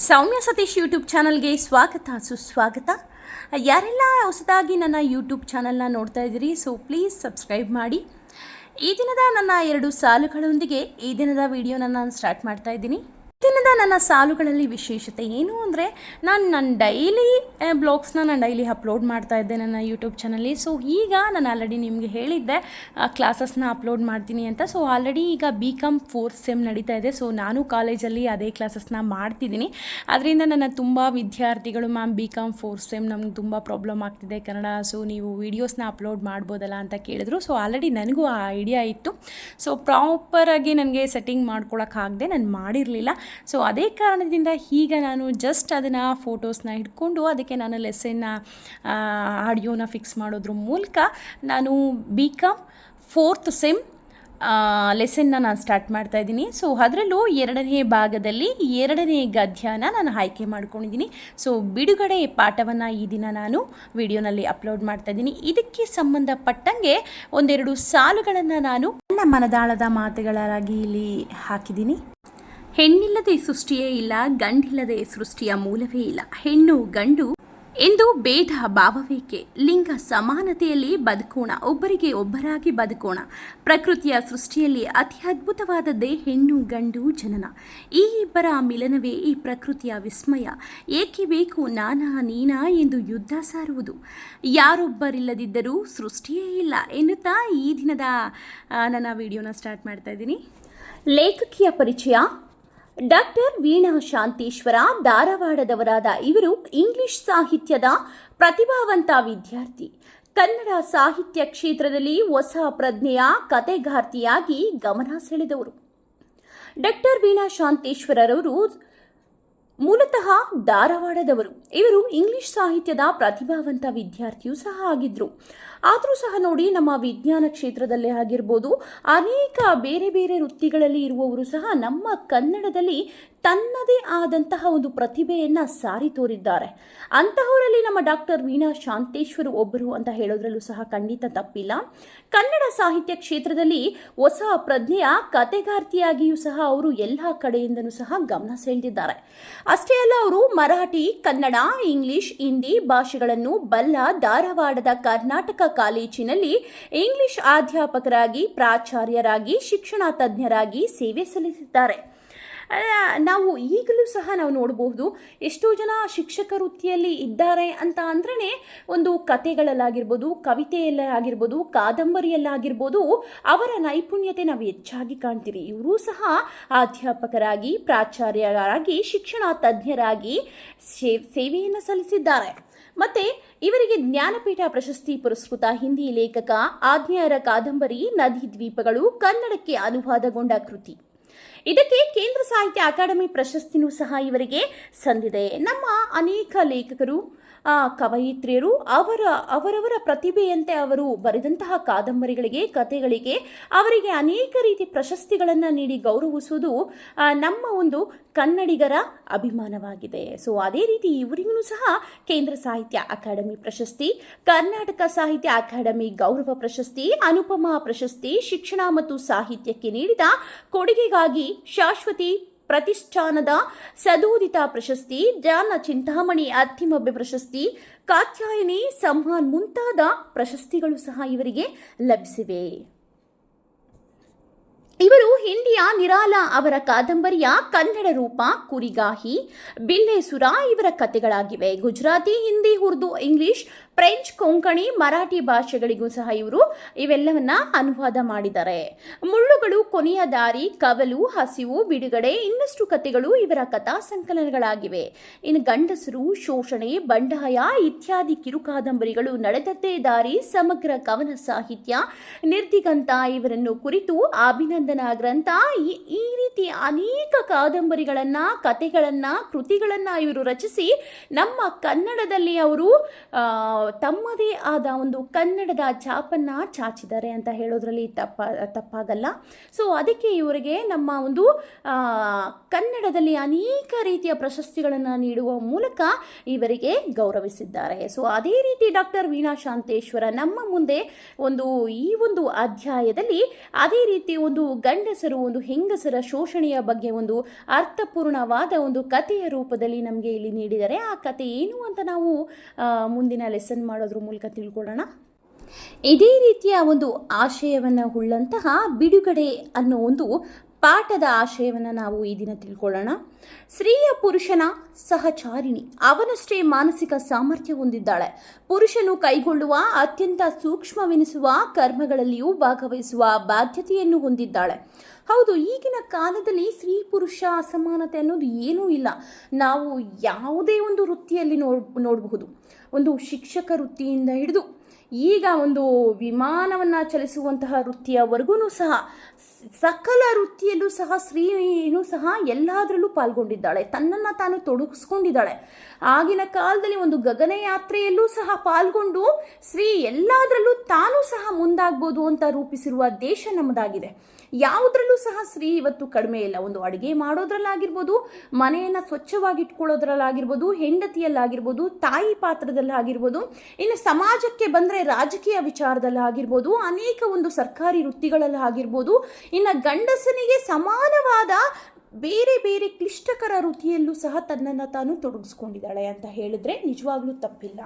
ಸೌಮ್ಯ Satish YouTube ಚಾನಲ್ಗೆ ಸ್ವಾಗತ, ಸುಸ್ವಾಗತ. ಯಾರೆಲ್ಲ ಹೊಸದಾಗಿ ನನ್ನ ಯೂಟ್ಯೂಬ್ ಚಾನಲ್ನ ನೋಡ್ತಾ ಇದ್ದೀರಿ, ಸೊ ಪ್ಲೀಸ್ ಸಬ್ಸ್ಕ್ರೈಬ್ ಮಾಡಿ. ಈ ದಿನದ ನನ್ನ ಎರಡು ಸಾಲುಗಳೊಂದಿಗೆ ಈ ದಿನದ ವಿಡಿಯೋನ ನಾನು ಸ್ಟಾರ್ಟ್ ಮಾಡ್ತಾ ಇದ್ದೀನಿ. ದಿನದ ನನ್ನ ಸಾಲುಗಳಲ್ಲಿ ವಿಶೇಷತೆ ಏನು ಅಂದರೆ ನಾನು ನನ್ನ ಡೈಲಿ ಬ್ಲಾಗ್ಸ್ನ ನಾನು ಡೈಲಿ ಅಪ್ಲೋಡ್ ಮಾಡ್ತಾ ಇದ್ದೆ ನನ್ನ ಯೂಟ್ಯೂಬ್ ಚಾನಲ್ಲಿ ಸೊ ಈಗ ನಾನು ಆಲ್ರೆಡಿ ನಿಮಗೆ ಹೇಳಿದ್ದೆ ಕ್ಲಾಸಸ್ನ ಅಪ್ಲೋಡ್ ಮಾಡ್ತೀನಿ ಅಂತ. ಸೊ ಆಲ್ರೆಡಿ ಈಗ ಬಿ ಕಾಮ್ ಫೋರ್ತ್ ಸೆಮ್ ನಡೀತಾ ಇದೆ. ಸೊ ನಾನು ಕಾಲೇಜಲ್ಲಿ ಅದೇ ಕ್ಲಾಸಸ್ನ ಮಾಡ್ತಿದ್ದೀನಿ. ಅದರಿಂದ ನನ್ನ ತುಂಬ ವಿದ್ಯಾರ್ಥಿಗಳು ma'am B com fourth sem ನಮ್ಗೆ ತುಂಬ ಪ್ರಾಬ್ಲಮ್ ಆಗ್ತಿದೆ. ಕನ್ನಡ ಸೊ ನೀವು ವೀಡಿಯೋಸ್ನ ಅಪ್ಲೋಡ್ ಮಾಡ್ಬೋದಲ್ಲ ಅಂತ ಕೇಳಿದ್ರು. ಸೊ ಆಲ್ರೆಡಿ ನನಗೂ ಆ ಐಡಿಯಾ ಇತ್ತು. ಸೊ ಪ್ರಾಪರಾಗಿ ನನಗೆ ಸೆಟ್ಟಿಂಗ್ ಮಾಡ್ಕೊಳಕ್ಕಾಗದೆ ನಾನು ಮಾಡಿರಲಿಲ್ಲ. ಸೊ ಅದೇ ಕಾರಣದಿಂದ ಈಗ ನಾನು ಜಸ್ಟ್ ಅದನ್ನು ಫೋಟೋಸ್ನ ಹಿಡ್ಕೊಂಡು ಅದಕ್ಕೆ ನಾನು ಲೆಸನ್ನ ಆಡಿಯೋನ ಫಿಕ್ಸ್ ಮಾಡೋದ್ರ ಮೂಲಕ ನಾನು ಬಿ ಕಾಮ್ ಫೋರ್ತ್ ಸೆಮ್ ಲೆಸನ್ನ ನಾನು ಸ್ಟಾರ್ಟ್ ಮಾಡ್ತಾ ಇದ್ದೀನಿ. ಸೊ ಅದರಲ್ಲೂ ಎರಡನೇ ಭಾಗದಲ್ಲಿ ಎರಡನೇ ಗದ್ಯನ ನಾನು ಆಯ್ಕೆ ಮಾಡ್ಕೊಂಡಿದ್ದೀನಿ. ಸೊ ಬಿಡುಗಡೆ ಪಾಠವನ್ನು ಈ ದಿನ ನಾನು ವಿಡಿಯೋನಲ್ಲಿ ಅಪ್ಲೋಡ್ ಮಾಡ್ತಾ ಇದ್ದೀನಿ. ಇದಕ್ಕೆ ಸಂಬಂಧಪಟ್ಟಂಗೆ ಒಂದೆರಡು ಸಾಲುಗಳನ್ನು ನಾನು ನನ್ನ ಮನದಾಳದ ಮಾತುಗಳಾಗಿ ಇಲ್ಲಿ ಹಾಕಿದ್ದೀನಿ. ಹೆಣ್ಣಿಲ್ಲದೆ ಸೃಷ್ಟಿಯೇ ಇಲ್ಲ, ಗಂಡಿಲ್ಲದೆ ಸೃಷ್ಟಿಯ ಮೂಲವೇ ಇಲ್ಲ. ಹೆಣ್ಣು, ಗಂಡು ಎಂದು ಭೇದ ಭಾವವೇಕೆ? ಲಿಂಗ ಸಮಾನತೆಯಲ್ಲಿ ಬದುಕೋಣ, ಒಬ್ಬರಿಗೆ ಒಬ್ಬರಾಗಿ ಬದುಕೋಣ. ಪ್ರಕೃತಿಯ ಸೃಷ್ಟಿಯಲ್ಲಿ ಅತಿ ಅದ್ಭುತವಾದದ್ದೇ ಹೆಣ್ಣು, ಗಂಡು, ಜನನ. ಈ ಇಬ್ಬರ ಮಿಲನವೇ ಈ ಪ್ರಕೃತಿಯ ವಿಸ್ಮಯ. ಏಕೆ ಬೇಕು ನಾನಾ, ನೀನಾ ಎಂದು ಯುದ್ಧ ಸಾರುವುದು? ಯಾರೊಬ್ಬರಿಲ್ಲದಿದ್ದರೂ ಸೃಷ್ಟಿಯೇ ಇಲ್ಲ ಎನ್ನುತ್ತಾ ಈ ದಿನದ ನನ್ನ ವಿಡಿಯೋನ ಸ್ಟಾರ್ಟ್ ಮಾಡ್ತಾ ಇದ್ದೀನಿ. ಲೇಖಕಿಯ ಪರಿಚಯ ಡಾಕ್ಟರ್ ವೀಣಾ ಶಾಂತೇಶ್ವರ ಧಾರವಾಡದವರಾದ ಇವರು ಇಂಗ್ಲಿಷ್ ಸಾಹಿತ್ಯದ ಪ್ರತಿಭಾವಂತ ವಿದ್ಯಾರ್ಥಿ. ಕನ್ನಡ ಸಾಹಿತ್ಯ ಕ್ಷೇತ್ರದಲ್ಲಿ ಹೊಸ ಪ್ರಜ್ಞೆಯ ಕತೆಗಾರ್ತಿಯಾಗಿ ಗಮನ ಸೆಳೆದವರು ಡಾಕ್ಟರ್ ವೀಣಾ ಶಾಂತೇಶ್ವರರವರು ಮೂಲತಃ ಧಾರವಾಡದವರು. ಇವರು ಇಂಗ್ಲಿಷ್ ಸಾಹಿತ್ಯದ ಪ್ರತಿಭಾವಂತ ವಿದ್ಯಾರ್ಥಿಯೂ ಸಹ ಆಗಿದ್ರು. ಆದರೂ ಸಹ ನೋಡಿ ನಮ್ಮ ವಿಜ್ಞಾನ ಕ್ಷೇತ್ರದಲ್ಲೇ ಆಗಿರ್ಬೋದು, ಅನೇಕ ಬೇರೆ ಬೇರೆ ವೃತ್ತಿಗಳಲ್ಲಿ ಇರುವವರು ಸಹ ನಮ್ಮ ಕನ್ನಡದಲ್ಲಿ ತನ್ನದೇ ಆದಂತಹ ಒಂದು ಪ್ರತಿಭೆಯನ್ನು ಸಾರಿ ತೋರಿದ್ದಾರೆ. ಅಂತಹವರಲ್ಲಿ ನಮ್ಮ ಡಾಕ್ಟರ್ ವೀಣಾ ಶಾಂತೇಶ್ವರ್ ಒಬ್ಬರು ಅಂತ ಹೇಳೋದ್ರಲ್ಲೂ ಸಹ ಖಂಡಿತ ತಪ್ಪಿಲ್ಲ. ಕನ್ನಡ ಸಾಹಿತ್ಯ ಕ್ಷೇತ್ರದಲ್ಲಿ ಹೊಸ ಪ್ರಜ್ಞೆಯ ಕತೆಗಾರ್ತಿಯಾಗಿಯೂ ಸಹ ಅವರು ಎಲ್ಲ ಕಡೆಯಿಂದನೂ ಸಹ ಗಮನ ಸೆಳೆದಿದ್ದಾರೆ. ಅಷ್ಟೇ ಅಲ್ಲ, ಅವರು ಮರಾಠಿ, ಕನ್ನಡ, ಇಂಗ್ಲಿಷ್, ಹಿಂದಿ ಭಾಷೆಗಳನ್ನು ಬಲ್ಲ ಧಾರವಾಡದ ಕರ್ನಾಟಕ ಕಾಲೇಜಿನಲ್ಲಿ ಇಂಗ್ಲಿಷ್ ಅಧ್ಯಾಪಕರಾಗಿ, ಪ್ರಾಚಾರ್ಯರಾಗಿ, ಶಿಕ್ಷಣ ತಜ್ಞರಾಗಿ ಸೇವೆ ಸಲ್ಲಿಸಿದ್ದಾರೆ. ನಾವು ಈಗಲೂ ಸಹ ನಾವು ನೋಡಬಹುದು ಎಷ್ಟೋ ಜನ ಶಿಕ್ಷಕ ವೃತ್ತಿಯಲ್ಲಿ ಇದ್ದಾರೆ ಅಂತ ಅಂದ್ರೆ ಒಂದು ಕತೆಗಳಲ್ಲಾಗಿರ್ಬೋದು ಕವಿತೆಯಲ್ಲಾಗಿರ್ಬೋದು, ಕಾದಂಬರಿಯಲ್ಲಾಗಿರ್ಬೋದು, ಅವರ ನೈಪುಣ್ಯತೆ ನಾವು ಹೆಚ್ಚಾಗಿ ಕಾಣ್ತೀರಿ. ಇವರು ಸಹ ಅಧ್ಯಾಪಕರಾಗಿ, ಪ್ರಾಚಾರ್ಯರಾಗಿ, ಶಿಕ್ಷಣ ತಜ್ಞರಾಗಿ ಸೇವೆಯನ್ನು ಸಲ್ಲಿಸಿದ್ದಾರೆ. ಮತ್ತೆ ಇವರಿಗೆ ಜ್ಞಾನಪೀಠ ಪ್ರಶಸ್ತಿ ಪುರಸ್ಕೃತ ಹಿಂದಿ ಲೇಖಕ ಆಜ್ಞೆಯರ ಕಾದಂಬರಿ, ನದಿ ದ್ವೀಪಗಳು, ಕನ್ನಡಕ್ಕೆ ಅನುವಾದಗೊಂಡ ಕೃತಿ. ಇದಕ್ಕೆ ಕೇಂದ್ರ ಸಾಹಿತ್ಯ ಅಕಾಡೆಮಿ ಪ್ರಶಸ್ತಿನೂ ಸಹ ಇವರಿಗೆ ಸಂದಿದೆ. ನಮ್ಮ ಅನೇಕ ಲೇಖಕರು ಕವಯಿತ್ರಿಯರು ಅವರ, ಅವರವರ ಪ್ರತಿಭೆಯಂತೆ ಅವರು ಬರೆದಂತಹ ಕಾದಂಬರಿಗಳಿಗೆ, ಕಥೆಗಳಿಗೆ ಅವರಿಗೆ ಅನೇಕ ರೀತಿ ಪ್ರಶಸ್ತಿಗಳನ್ನು ನೀಡಿ ಗೌರವಿಸುವುದು ನಮ್ಮ ಒಂದು ಕನ್ನಡಿಗರ ಅಭಿಮಾನವಾಗಿದೆ. ಸೊ ಅದೇ ರೀತಿ ಇವರಿಗೂ ಸಹ ಕೇಂದ್ರ ಸಾಹಿತ್ಯ ಅಕಾಡೆಮಿ ಪ್ರಶಸ್ತಿ, ಕರ್ನಾಟಕ ಸಾಹಿತ್ಯ ಅಕಾಡೆಮಿ ಗೌರವ ಪ್ರಶಸ್ತಿ, ಅನುಪಮ ಪ್ರಶಸ್ತಿ, ಶಿಕ್ಷಣ ಮತ್ತು ಸಾಹಿತ್ಯಕ್ಕೆ ನೀಡಿದ ಕೊಡುಗೆಗಾಗಿ ಶಾಶ್ವತಿ ಪ್ರತಿಷ್ಠಾನದ ಸದೋದಿತ ಪ್ರಶಸ್ತಿ ಜ್ಞಾನ ಚಿಂತಾಮಣಿ ಅತ್ತಿಮಬ್ಬೆ ಪ್ರಶಸ್ತಿ, ಕಾತ್ಯಾಯನಿ ಸಂಹಾನ್ ಮುಂತಾದ ಪ್ರಶಸ್ತಿಗಳು ಸಹ ಇವರಿಗೆ ಲಭಿಸಿವೆ. ಇವರು ಹಿಂದಿಯ ನಿರಾಲ ಅವರ ಕಾದಂಬರಿಯ ಕನ್ನಡ ರೂಪ, ಕುರಿಗಾಹಿ, ಬಿಲ್ಲೇಸುರ ಇವರ ಕಥೆಗಳಾಗಿವೆ ಗುಜರಾತಿ, ಹಿಂದಿ, ಉರ್ದು, ಇಂಗ್ಲಿಷ್ ಫ್ರೆಂಚ್ ಕೊಂಕಣಿ ಮರಾಠಿ ಭಾಷೆಗಳಿಗೂ ಸಹ ಇವರು ಇವೆಲ್ಲವನ್ನ ಅನುವಾದ ಮಾಡಿದ್ದಾರೆ. ಮುಳ್ಳುಗಳು, ಕೊನೆಯ ದಾರಿ, ಕವಲು, ಹಸಿವು, ಬಿಡುಗಡೆ ಇನ್ನಷ್ಟು ಕಥೆಗಳು ಇವರ ಕಥಾ ಸಂಕಲನಗಳಾಗಿವೆ. ಇನ್ನು ಗಂಡಸರು, ಶೋಷಣೆ, ಬಂಡಾಯ ಇತ್ಯಾದಿ ಕಿರುಕಾದಂಬರಿಗಳು ನಡೆದದ್ದೇ ದಾರಿ ಸಮಗ್ರ ಕವನ ಸಾಹಿತ್ಯ, ನಿರ್ದಿಗಂತ ಇವರನ್ನು ಕುರಿತು ಅಭಿನಂದನಾ ಗ್ರಂಥ, ಈ- ರೀತಿ ಅನೇಕ ಕಾದಂಬರಿಗಳನ್ನ, ಕಥೆಗಳನ್ನ, ಕೃತಿಗಳನ್ನ ಇವರು ರಚಿಸಿ ನಮ್ಮ ಕನ್ನಡದಲ್ಲಿ ಅವರು ತಮ್ಮದೇ ಆದ ಒಂದು ಕನ್ನಡದ ಛಾಪನ್ನು ಚಾಚಿದ್ದಾರೆ ಅಂತ ಹೇಳೋದ್ರಲ್ಲಿ ತಪ್ಪ, ತಪ್ಪಾಗಲ್ಲ. ಸೊ ಅದಕ್ಕೆ ಇವರಿಗೆ ನಮ್ಮ ಒಂದು ಕನ್ನಡದಲ್ಲಿ ಅನೇಕ ರೀತಿಯ ಪ್ರಶಸ್ತಿಗಳನ್ನು ನೀಡುವ ಮೂಲಕ ಇವರಿಗೆ ಗೌರವಿಸಿದ್ದಾರೆ. ಸೊ ಅದೇ ರೀತಿ ಡಾಕ್ಟರ್ ವೀಣಾ ಶಾಂತೇಶ್ವರ ನಮ್ಮ ಮುಂದೆ ಒಂದು, ಈ ಒಂದು ಅಧ್ಯಾಯದಲ್ಲಿ ಅದೇ ರೀತಿ ಒಂದು ಗಂಡಸರು, ಒಂದು ಹೆಂಗಸರ ಶೋಷಣೆಯ ಬಗ್ಗೆ ಒಂದು ಅರ್ಥಪೂರ್ಣವಾದ ಒಂದು ಕಥೆಯ ರೂಪದಲ್ಲಿ ನಮಗೆ ಇಲ್ಲಿ ನೀಡಿದ್ದಾರೆ ಆ ಕತೆ ಏನು ಅಂತ ನಾವು ಮುಂದಿನ ಲೆಸನ್ ಮಾಡೋದ್ರ ಮೂಲಕ ತಿಳ್ಕೊಳ್ಳೋಣ. ಇದೇ ರೀತಿಯ ಒಂದು ಆಶಯವನ್ನು ಉಳ್ಳಂತಹ ಬಿಡುಗಡೆ ಅನ್ನೋ ಒಂದು ಪಾಠದ ಆಶಯವನ್ನು ನಾವು ಈ ದಿನ ತಿಳ್ಕೊಳ್ಳೋಣ. ಸ್ತ್ರೀಯ ಪುರುಷನ ಸಹಚಾರಿಣಿ. ಅವನಷ್ಟೇ ಮಾನಸಿಕ ಸಾಮರ್ಥ್ಯ ಹೊಂದಿದ್ದಾಳೆ. ಪುರುಷನು ಕೈಗೊಳ್ಳುವ ಅತ್ಯಂತ ಸೂಕ್ಷ್ಮವೆನಿಸುವ ಕರ್ಮಗಳಲ್ಲಿಯೂ ಭಾಗವಹಿಸುವ ಬಾಧ್ಯತೆಯನ್ನು ಹೊಂದಿದ್ದಾಳೆ. ಹೌದು, ಈಗಿನ ಕಾಲದಲ್ಲಿ ಸ್ತ್ರೀ ಪುರುಷ ಅಸಮಾನತೆ ಅನ್ನೋದು ಏನೂ ಇಲ್ಲ. ನಾವು ಯಾವುದೇ ಒಂದು ವೃತ್ತಿಯಲ್ಲಿ ನೋಡ್, ನೋಡಬಹುದು. ಒಂದು ಶಿಕ್ಷಕ ವೃತ್ತಿಯಿಂದ ಹಿಡಿದು ಈಗ ಒಂದು ವಿಮಾನವನ್ನು ಚಲಿಸುವಂತಹ ವೃತ್ತಿಯವರೆಗೂ ಸಹ, ಸಕಲ ವೃತ್ತಿಯಲ್ಲೂ ಸಹ ಸ್ತ್ರೀನು ಸಹ ಎಲ್ಲದರಲ್ಲೂ ಪಾಲ್ಗೊಂಡಿದ್ದಾಳೆ. ತನ್ನನ್ನು ತಾನು ತೊಡಗಿಸ್ಕೊಂಡಿದ್ದಾಳೆ. ಆಗಿನ ಕಾಲದಲ್ಲಿ ಒಂದು ಗಗನಯಾತ್ರೆಯಲ್ಲೂ ಸಹ ಪಾಲ್ಗೊಂಡು ಸ್ತ್ರೀ ಎಲ್ಲದರಲ್ಲೂ ತಾನೂ ಸಹ ಮುಂದಾಗ್ಬೋದು ಅಂತ ರೂಪಿಸಿರುವ ದೇಶ ನಮ್ಮದಾಗಿದೆ. ಯಾವುದ್ರಲ್ಲೂ ಸಹ ಸ್ತ್ರೀ ಇವತ್ತು ಕಡಿಮೆ ಇಲ್ಲ. ಒಂದು ಅಡುಗೆ ಮಾಡೋದ್ರಲ್ಲಾಗಿರ್ಬೋದು, ಮನೆಯನ್ನು ಸ್ವಚ್ಛವಾಗಿ ಇಟ್ಕೊಳ್ಳೋದ್ರಲ್ಲಾಗಿರ್ಬೋದು ಹೆಂಡತಿಯಲ್ಲಾಗಿರ್ಬೋದು, ತಾಯಿ ಪಾತ್ರದಲ್ಲಾಗಿರ್ಬೋದು, ಇನ್ನು ಸಮಾಜಕ್ಕೆ ಬಂದರೆ ರಾಜಕೀಯ ವಿಚಾರದಲ್ಲಾಗಿರ್ಬೋದು, ಅನೇಕ ಒಂದು ಸರ್ಕಾರಿ ವೃತ್ತಿಗಳಲ್ಲಾಗಿರ್ಬೋದು, ಇನ್ನು ಗಂಡಸನಿಗೆ ಸಮಾನವಾದ ಬೇರೆ ಬೇರೆ ಕ್ಲಿಷ್ಟಕರ ವೃತ್ತಿಯಲ್ಲೂ ಸಹ ತನ್ನನ್ನು ತಾನು ತೊಡಗಿಸ್ಕೊಂಡಿದ್ದಾಳೆ ಅಂತ ಹೇಳಿದ್ರೆ ನಿಜವಾಗ್ಲೂ ತಪ್ಪಿಲ್ಲ.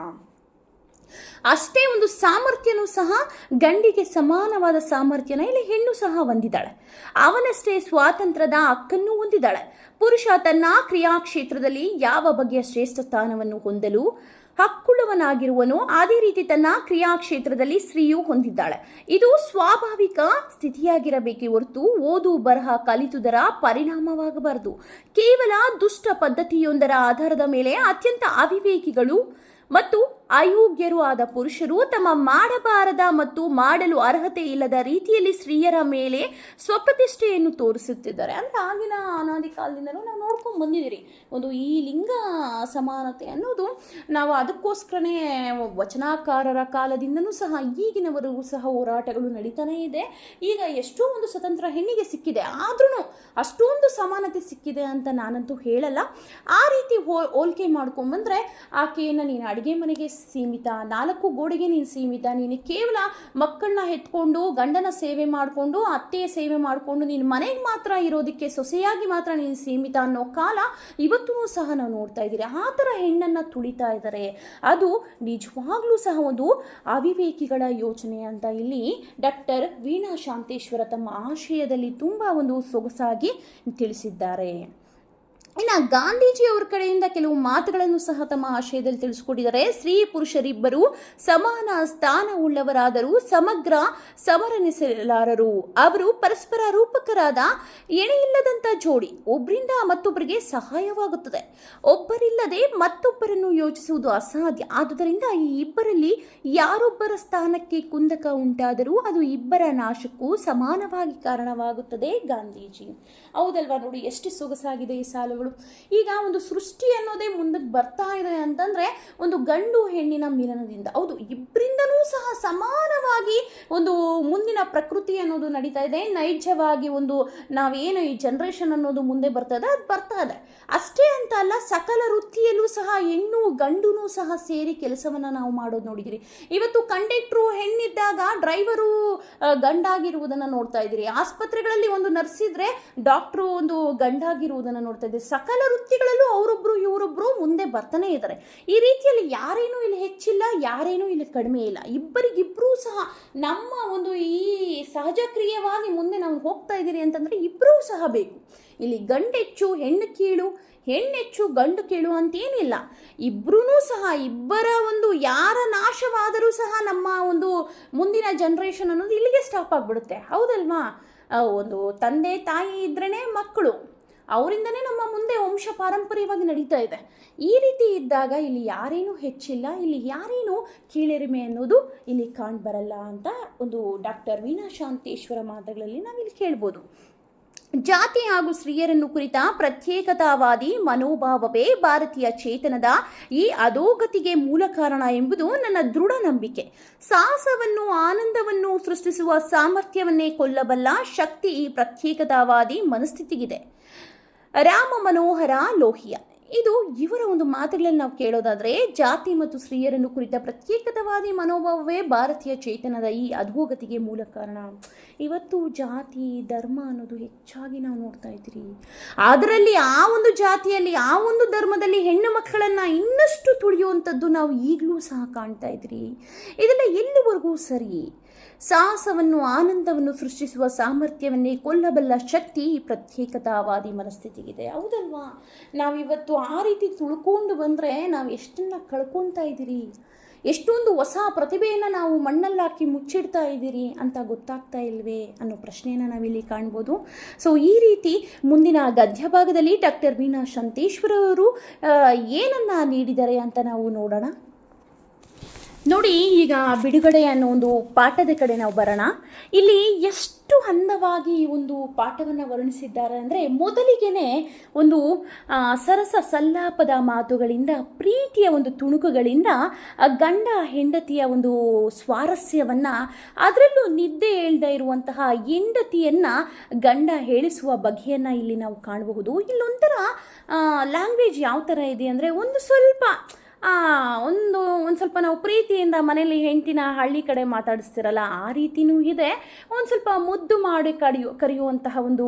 ಅಷ್ಟೇ ಒಂದು ಸಾಮರ್ಥ್ಯನೂ ಸಹ ಗಂಡಿಗೆ ಸಮಾನವಾದ ಸಾಮರ್ಥ್ಯನ ಇಲ್ಲಿ ಹೆಣ್ಣು ಸಹ ಹೊಂದಿದ್ದಾಳೆ. ಅವನಷ್ಟೇ ಸ್ವಾತಂತ್ರ್ಯದ ಹಕ್ಕನ್ನು ಹೊಂದಿದ್ದಾಳೆ. ಪುರುಷ ತನ್ನ ಕ್ರಿಯಾಕ್ಷೇತ್ರದಲ್ಲಿ ಯಾವ ಬಗೆಯ ಶ್ರೇಷ್ಠ ಸ್ಥಾನವನ್ನು ಹೊಂದಲು ಹಕ್ಕುಳ್ಳವನಾಗಿರುವನು ಅದೇ ರೀತಿ ತನ್ನ ಕ್ರಿಯಾಕ್ಷೇತ್ರದಲ್ಲಿ ಸ್ತ್ರೀಯು ಹೊಂದಿದ್ದಾಳೆ. ಇದು ಸ್ವಾಭಾವಿಕ ಸ್ಥಿತಿಯಾಗಿರಬೇಕೇ ಹೊರತು ಓದು, ಬರಹ ಕಲಿತುದರ ಪರಿಣಾಮವಾಗಬಾರದು. ಕೇವಲ ದುಷ್ಟ ಪದ್ಧತಿಯೊಂದರ ಆಧಾರದ ಮೇಲೆ ಅತ್ಯಂತ ಅವಿವೇಕಿಗಳು ಮತ್ತು ಅಯೋಗ್ಯರು ಆದ ಪುರುಷರು ತಮ್ಮ ಮಾಡಬಾರದ ಮತ್ತು ಮಾಡಲು ಅರ್ಹತೆ ಇಲ್ಲದ ರೀತಿಯಲ್ಲಿ ಸ್ತ್ರೀಯರ ಮೇಲೆ ಸ್ವಪ್ರತಿಷ್ಠೆಯನ್ನು ತೋರಿಸುತ್ತಿದ್ದಾರೆ. ಅಂದರೆ ಆಗಿನ ಅನಾದಿ ಕಾಲದಿಂದಲೂ ನಾವು ನೋಡ್ಕೊಂಡು ಬಂದಿದ್ದೀರಿ. ಒಂದು ಈ ಲಿಂಗ ಸಮಾನತೆ ಅನ್ನೋದು ನಾವು ಅದಕ್ಕೋಸ್ಕರನೇ ವಚನಾಕಾರರ ಕಾಲದಿಂದಲೂ ಸಹ ಈಗಿನವರೆಗೂ ಸಹ ಹೋರಾಟಗಳು ನಡೀತಾನೇ ಇದೆ. ಈಗ ಎಷ್ಟೋ ಒಂದು ಸ್ವತಂತ್ರ ಹೆಣ್ಣಿಗೆ ಸಿಕ್ಕಿದೆ. ಆದ್ರೂ ಅಷ್ಟೊಂದು ಸಮಾನತೆ ಸಿಕ್ಕಿದೆ ಅಂತ ನಾನಂತೂ ಹೇಳಲ್ಲ. ಆ ರೀತಿ ಹೋಲ್ಕೆ ಮಾಡ್ಕೊಂಡ್ಬಂದ್ರೆ ಆಕೆಯನ್ನು ನೀನು ಅಡುಗೆ ಮನೆಗೆ ಸೀಮಿತ. ನಾಲ್ಕು ಗೋಡೆಗೆ ನೀನು ಸೀಮಿತ. ನೀನು ಕೇವಲ ಮಕ್ಕಳನ್ನ ಎತ್ಕೊಂಡು ಗಂಡನ ಸೇವೆ ಮಾಡಿಕೊಂಡು, ಅತ್ತೆಯ ಸೇವೆ ಮಾಡಿಕೊಂಡು ನೀನು ಮನೆಗೆ ಮಾತ್ರ ಇರೋದಕ್ಕೆ ಸೊಸೆಯಾಗಿ ಮಾತ್ರ ನೀನು ಸೀಮಿತ ಅನ್ನೋ ಕಾಲ ಇವತ್ತೂ ಸಹ ನಾವು ನೋಡ್ತಾ ಇದ್ದೀರಿ. ಆ ಥರ ಹೆಣ್ಣನ್ನು ತುಳಿತಾ ಇದ್ದಾರೆ. ಅದು ನಿಜವಾಗ್ಲೂ ಸಹ ಒಂದು ಅವಿವೇಕಿಗಳ ಯೋಚನೆ ಅಂತ ಇಲ್ಲಿ ಡಾಕ್ಟರ್ ವೀಣಾ ಶಾಂತೇಶ್ವರ ತಮ್ಮ ಆಶಯದಲ್ಲಿ ತುಂಬ ಒಂದು ಸೊಗಸಾಗಿ ತಿಳಿಸಿದ್ದಾರೆ. ಇನ್ನು ಗಾಂಧೀಜಿಯವರ ಕಡೆಯಿಂದ ಕೆಲವು ಮಾತುಗಳನ್ನು ಸಹ ತಮ್ಮ ಆಶಯದಲ್ಲಿ ತಿಳಿಸ್ಕೊಟ್ಟಿದ್ದಾರೆ. ಸ್ತ್ರೀ ಪುರುಷರಿಬ್ಬರು ಸಮಾನ ಸ್ಥಾನವುಳ್ಳವರಾದರೂ ಸಮಗ್ರ ಸಮರನಿಸಲಾರರು. ಅವರು ಪರಸ್ಪರ ರೂಪಕರಾದ ಎಣೆಯಿಲ್ಲದಂಥ ಜೋಡಿ ಒಬ್ಬರಿಂದ ಮತ್ತೊಬ್ಬರಿಗೆ ಸಹಾಯವಾಗುತ್ತದೆ. ಒಬ್ಬರಿಲ್ಲದೆ ಮತ್ತೊಬ್ಬರನ್ನು ಯೋಚಿಸುವುದು ಅಸಾಧ್ಯ. ಆದುದರಿಂದ ಈ ಇಬ್ಬರಲ್ಲಿ ಯಾರೊಬ್ಬರ ಸ್ಥಾನಕ್ಕೆ ಕುಂದಕ ಉಂಟಾದರೂ ಅದು ಇಬ್ಬರ ನಾಶಕ್ಕೂ ಸಮಾನವಾಗಿ ಕಾರಣವಾಗುತ್ತದೆ ಗಾಂಧೀಜಿ. ಹೌದಲ್ವಾ ನೋಡಿ, ಎಷ್ಟು ಸೊಗಸಾಗಿದೆ ಈ ಸಾಲುಗಳು. ಈಗ ಒಂದು ಸೃಷ್ಟಿ ಅನ್ನೋದೇ ಮುಂದಕ್ಕೆ ಬರ್ತಾ ಇದೆ ಅಂತಂದ್ರೆ ಒಂದು ಗಂಡು ಹೆಣ್ಣಿನ ಮಿಲನದಿಂದ. ಹೌದು ಇಬ್ಬರಿಂದನೂ ಸಹ ಸಮಾನವಾಗಿ ಒಂದು ಮುಂದಿನ ಪ್ರಕೃತಿ ಅನ್ನೋದು ನಡೀತಾ ಇದೆ. ನೈಜವಾಗಿ ಒಂದು ನಾವೇನು ಈ ಜನ್ರೇಷನ್ ಅನ್ನೋದು ಮುಂದೆ ಬರ್ತಾ ಇದೆ, ಅದು ಬರ್ತಾ ಇದೆ. ಅಷ್ಟೇ ಅಂತ ಅಲ್ಲ, ಸಕಲ ವೃತ್ತಿಯಲ್ಲೂ ಸಹ ಹೆಣ್ಣು ಗಂಡುನೂ ಸಹ ಸೇರಿ ಕೆಲಸವನ್ನು ನಾವು ಮಾಡೋದು ನೋಡಿದಿರಿ. ಇವತ್ತು ಕಂಡಕ್ಟ್ರು ಹೆಣ್ಣಿದ್ದಾಗ ಡ್ರೈವರು ಗಂಡಾಗಿರುವುದನ್ನು ನೋಡ್ತಾ ಇದ್ದೀರಿ. ಆಸ್ಪತ್ರೆಗಳಲ್ಲಿ ಒಂದು ನರ್ಸ್ ಇದ್ರೆ ಡಾಕ್ಟ್ರು ಒಂದು ಗಂಡಾಗಿರುವುದನ್ನು ನೋಡ್ತಾ ಇದ್ದೀರಿ. ಸಕಲ ವೃತ್ತಿಗಳಲ್ಲೂ ಅವರೊಬ್ಬರು ಇವರೊಬ್ಬರು ಮುಂದೆ ಬರ್ತಾನೆ ಇದ್ದಾರೆ. ಈ ರೀತಿಯಲ್ಲಿ ಯಾರೇನೂ ಇಲ್ಲಿ ಹೆಚ್ಚಿಲ್ಲ, ಯಾರೇನೂ ಇಲ್ಲಿ ಕಡಿಮೆ ಇಲ್ಲ. ಇಬ್ಬರಿಗಿಬ್ಬರೂ ಸಹ ನಮ್ಮ ಒಂದು ಈ ಸಹಜಕ್ರಿಯವಾಗಿ ಮುಂದೆ ನಾವು ಹೋಗ್ತಾ ಇದ್ದೀರಿ ಅಂತಂದ್ರೆ ಇಬ್ಬರೂ ಸಹ ಬೇಕು. ಇಲ್ಲಿ ಗಂಡೆಚ್ಚು, ಹೆಣ್ಣು ಕೀಳು, ಹೆಣ್ಣೆಚ್ಚು, ಗಂಡು ಕೀಳು ಅಂತೇನಿಲ್ಲ. ಇಬ್ಬರೂ ಸಹ, ಇಬ್ಬರ ಒಂದು ಯಾರ ನಾಶವಾದರೂ ಸಹ ನಮ್ಮ ಒಂದು ಮುಂದಿನ ಜನ್ರೇಷನ್ ಅನ್ನೋದು ಇಲ್ಲಿಗೆ ಸ್ಟಾಪ್ ಆಗಿಬಿಡುತ್ತೆ. ಹೌದಲ್ವಾ? ಒಂದು ತಂದೆ, ತಾಯಿ ಇದ್ರೇ ಮಕ್ಕಳು. ಅವರಿಂದನೇ ನಮ್ಮ ಮುಂದೆ ವಂಶ ಪಾರಂಪರ್ಯವಾಗಿ ನಡೀತಾ ಇದೆ. ಈ ರೀತಿ ಇದ್ದಾಗ ಇಲ್ಲಿ ಯಾರೇನೂ ಹೆಚ್ಚಿಲ್ಲ, ಇಲ್ಲಿ ಯಾರೇನೂ ಕೀಳಿರಿಮೆ ಅನ್ನೋದು ಇಲ್ಲಿ ಕಾಣ್ಬರಲ್ಲ ಅಂತ ಒಂದು ಡಾಕ್ಟರ್ ವೀಣಾ ಶಾಂತೇಶ್ವರ ಮಾತುಗಳಲ್ಲಿ ನಾವಿಲ್ಲಿ ಕೇಳ್ಬೋದು. ಜಾತಿ ಹಾಗೂ ಸ್ತ್ರೀಯರನ್ನು ಕುರಿತ ಪ್ರತ್ಯೇಕತಾವಾದಿ ಮನೋಭಾವವೇ ಭಾರತೀಯ ಚೇತನದ ಈ ಅಧೋಗತಿಗೆ ಮೂಲ ಕಾರಣ ಎಂಬುದು ನನ್ನ ದೃಢ ನಂಬಿಕೆ. ಸಾಹಸವನ್ನು, ಆನಂದವನ್ನು ಸೃಷ್ಟಿಸುವ ಸಾಮರ್ಥ್ಯವನ್ನೇ ಕೊಲ್ಲಬಲ್ಲ ಶಕ್ತಿ ಈ ಪ್ರತ್ಯೇಕತಾವಾದಿ ಮನಸ್ಥಿತಿಗಿದೆ. ರಾಮ ಮನೋಹರ ಲೋಹಿಯಾ. ಇದು ಇವರ ಒಂದು ಮಾತುಗಳಲ್ಲಿ ನಾವು ಕೇಳೋದಾದರೆ, ಜಾತಿ ಮತ್ತು ಸ್ತ್ರೀಯರನ್ನು ಕುರಿತ ಪ್ರತ್ಯೇಕತಾವಾದಿ ಮನೋಭಾವವೇ ಭಾರತೀಯ ಚೇತನದ ಈ ಅಧೋಗತಿಗೆ ಮೂಲ ಕಾರಣ. ಇವತ್ತು ಜಾತಿ, ಧರ್ಮ ಅನ್ನೋದು ಹೆಚ್ಚಾಗಿ ನಾವು ನೋಡ್ತಾ ಇದ್ದೀರಿ. ಅದರಲ್ಲಿ ಆ ಒಂದು ಜಾತಿಯಲ್ಲಿ, ಆ ಒಂದು ಧರ್ಮದಲ್ಲಿ ಹೆಣ್ಣು ಮಕ್ಕಳನ್ನು ಇನ್ನಷ್ಟು ತುಳಿಯುವಂಥದ್ದು ನಾವು ಈಗಲೂ ಸಹ ಕಾಣ್ತಾ ಇದ್ದೀರಿ. ಇದೆಲ್ಲ ಎಲ್ಲಿವರೆಗೂ ಸರಿ? ಸಾಹಸವನ್ನು ಆನಂದವನ್ನು ಸೃಷ್ಟಿಸುವ ಸಾಮರ್ಥ್ಯವನ್ನೇ ಕೊಲ್ಲಬಲ್ಲ ಶಕ್ತಿ ಪ್ರತ್ಯೇಕತಾವಾದಿ ಮನಸ್ಥಿತಿಗಿದೆ. ಹೌದಲ್ವಾ? ನಾವಿವತ್ತು ಆ ರೀತಿ ತುಳ್ಕೊಂಡು ಬಂದರೆ ನಾವು ಎಷ್ಟನ್ನ ಕಳ್ಕೊತಾ ಇದ್ದೀರಿ? ಎಷ್ಟೊಂದು ಹೊಸ ಪ್ರತಿಭೆಯನ್ನು ನಾವು ಮಣ್ಣಲ್ಲಿ ಹಾಕಿ ಮುಚ್ಚಿಡ್ತಾ ಇದ್ದೀರಿ ಅಂತ ಗೊತ್ತಾಗ್ತಾ ಇಲ್ವೇ ಅನ್ನೋ ಪ್ರಶ್ನೆಯನ್ನು ನಾವಿಲ್ಲಿ ಕಾಣ್ಬೋದು. ಸೊ ಈ ರೀತಿ ಮುಂದಿನ ಗದ್ಯ ಭಾಗದಲ್ಲಿ ಡಾಕ್ಟರ್ ವೀಣಾ ಶಂತೇಶ್ವರ ಅವರು ಆ, ಏನನ್ನ ನೀಡಿದ್ದಾರೆ ಅಂತ ನಾವು ನೋಡೋಣ. ನೋಡಿ, ಈಗ ಬಿಡುಗಡೆ ಅನ್ನೋ ಒಂದು ಪಾಠದ ಕಡೆ ನಾವು ಬರೋಣ. ಇಲ್ಲಿ ಎಷ್ಟು ಅಂದವಾಗಿ ಈ ಒಂದು ಪಾಠವನ್ನು ವರ್ಣಿಸಿದ್ದಾರೆ ಅಂದರೆ ಮೊದಲಿಗೆನೆ ಒಂದು ಸರಸ ಸಲ್ಲಾಪದ ಮಾತುಗಳಿಂದ, ಪ್ರೀತಿಯ ಒಂದು ತುಣುಕುಗಳಿಂದ ಗಂಡ ಹೆಂಡತಿಯ ಒಂದು ಸ್ವಾರಸ್ಯವನ್ನು, ಅದರಲ್ಲೂ ನಿದ್ದೆ ಹೇಳ್ದೇ ಇರುವಂತಹ ಹೆಂಡತಿಯನ್ನು ಗಂಡ ಹೇಳಿಸುವ ಬಗೆಯನ್ನು ಇಲ್ಲಿ ನಾವು ಕಾಣಬಹುದು. ಇಲ್ಲೊಂಥರ ಲ್ಯಾಂಗ್ವೇಜ್ ಯಾವ ಥರ ಇದೆ ಅಂದರೆ ಒಂದು ಸ್ವಲ್ಪ ಒಂದು ಒಂದು ಸ್ವಲ್ಪ ನಾವು ಪ್ರೀತಿಯಿಂದ ಮನೇಲಿ ಹೆಂಡತಿನ ಹಳ್ಳಿ ಕಡೆ ಮಾತಾಡಿಸ್ತಿರಲ್ಲ, ಆ ರೀತಿನೂ ಇದೆ. ಒಂದು ಸ್ವಲ್ಪ ಮುದ್ದು ಮಾಡಿ ಕಡಿಯು, ಕರೆಯುವಂತಹ ಒಂದು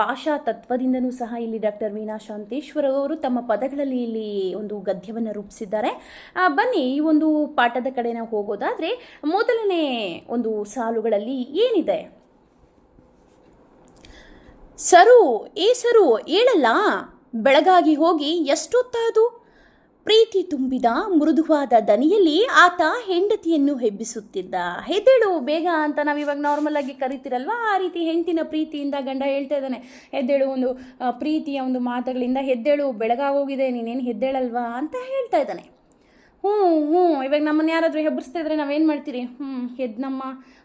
ಭಾಷಾ ತತ್ವದಿಂದನೂ ಸಹ ಇಲ್ಲಿ ಡಾಕ್ಟರ್ ವೀಣಾ ಶಾಂತೇಶ್ವರ ಅವರು ತಮ್ಮ ಪದಗಳಲ್ಲಿ ಇಲ್ಲಿ ಒಂದು ಗದ್ಯವನ್ನು ರೂಪಿಸಿದ್ದಾರೆ. ಬನ್ನಿ, ಈ ಒಂದು ಪಾಠದ ಕಡೆ ನಾವು ಹೋಗೋದಾದರೆ, ಮೊದಲನೇ ಒಂದು ಸಾಲುಗಳಲ್ಲಿ ಏನಿದೆ? ಸರು ಏ ಸರು ಹೇಳಲ್ಲ ಬೆಳಗಾಗಿ ಹೋಗಿ ಎಷ್ಟೊತ್ತಾದು ಪ್ರೀತಿ ತುಂಬಿದ ಮೃದುವಾದ ದನಿಯಲ್ಲಿ ಆತ ಹೆಂಡತಿಯನ್ನು ಹೆಬ್ಬಿಸುತ್ತಿದ್ದ. ಹೆದ್ದೇಳು, ಬೇಗ ಅಂತ ನಾವು ಇವಾಗ ನಾರ್ಮಲ್ ಆಗಿ ಕರಿತಿರಲ್ವಾ? ಆ ರೀತಿ ಹೆಂಡತಿನ ಪ್ರೀತಿಯಿಂದ ಗಂಡ ಹೇಳ್ತಾ ಇದ್ದಾನೆ, ಹೆದ್ದೇಳು ಒಂದು ಪ್ರೀತಿಯ ಒಂದು ಮಾತುಗಳಿಂದ ಹೆದ್ದೇಳು ಬೆಳಗಾಗೋಗಿದೆ, ನೀನೇನು ಹೆದ್ದೇಳಲ್ವಾ? ಅಂತ ಹೇಳ್ತಾ ಇದ್ದಾನೆ. ಹ್ಞೂ ಹ್ಞೂ, ಇವಾಗ ನಮ್ಮನ್ನ ಯಾರಾದರೂ ಹೆಬ್ಬರಿಸ್ತಾ ಇದ್ರೆ ನಾವೇನು ಮಾಡ್ತೀರಿ? ಹ್ಞೂ, ಎದ್ನಮ್ಮ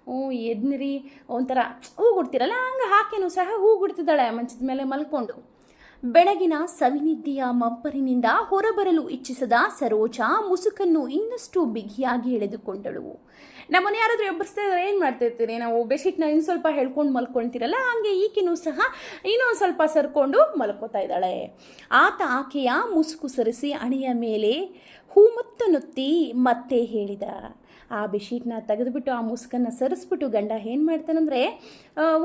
ಹ್ಞೂ ಎದ್ನಿರಿ, ಒಂಥರ, ಹೂ ಗುಡ್ತೀರಲ್ಲ? ಹಂಗೆ ಹಾಕೇನು ಸಹ ಹೂ ಗುಡ್ತಿದ್ದಾಳೆ, ಮಂಚದ ಮೇಲೆ ಮಲ್ಕೊಂಡು. ಬೆಳಗಿನ ಸವಿನಿದ್ದೆಯ ಮಂಪರಿನಿಂದ ಹೊರಬರಲು ಇಚ್ಛಿಸದ ಸರೋಜ ಮುಸುಕನ್ನು ಇನ್ನಷ್ಟು ಬಿಗಿಯಾಗಿ ಎಳೆದುಕೊಂಡಳು. ನಮ್ಮನೆ ಯಾರಾದರೂ ಎಬ್ಬರಿಸ್ತಾ ಇದ್ರೆ ಏನು ಮಾಡ್ತಿರ್ತೀರಿ? ನಾವು ಬೆಡ್ಶೀಟ್ನ ಇನ್ನು ಸ್ವಲ್ಪ ಹೇಳ್ಕೊಂಡು ಮಲ್ಕೊಳ್ತಿರಲ್ಲ, ಹಾಗೆ ಈಕೆನೂ ಸಹ ಇನ್ನೊಂದು ಸ್ವಲ್ಪ ಸರ್ಕೊಂಡು ಮಲ್ಕೋತಾ ಇದ್ದಾಳೆ. ಆತ ಆಕೆಯ ಮುಸುಕು ಸರಿಸಿ ಅಣೆಯ ಮೇಲೆ ಹೂಮುತ್ತನುತ್ತಿ ಮತ್ತೆ ಹೇಳಿದ. ಆ ಬೆಡ್ಶೀಟ್ನ ತೆಗೆದುಬಿಟ್ಟು, ಆ ಮುಸುಕನ್ನು ಸರಿಸ್ಬಿಟ್ಟು ಗಂಡ ಏನು ಮಾಡ್ತಾನಂದರೆ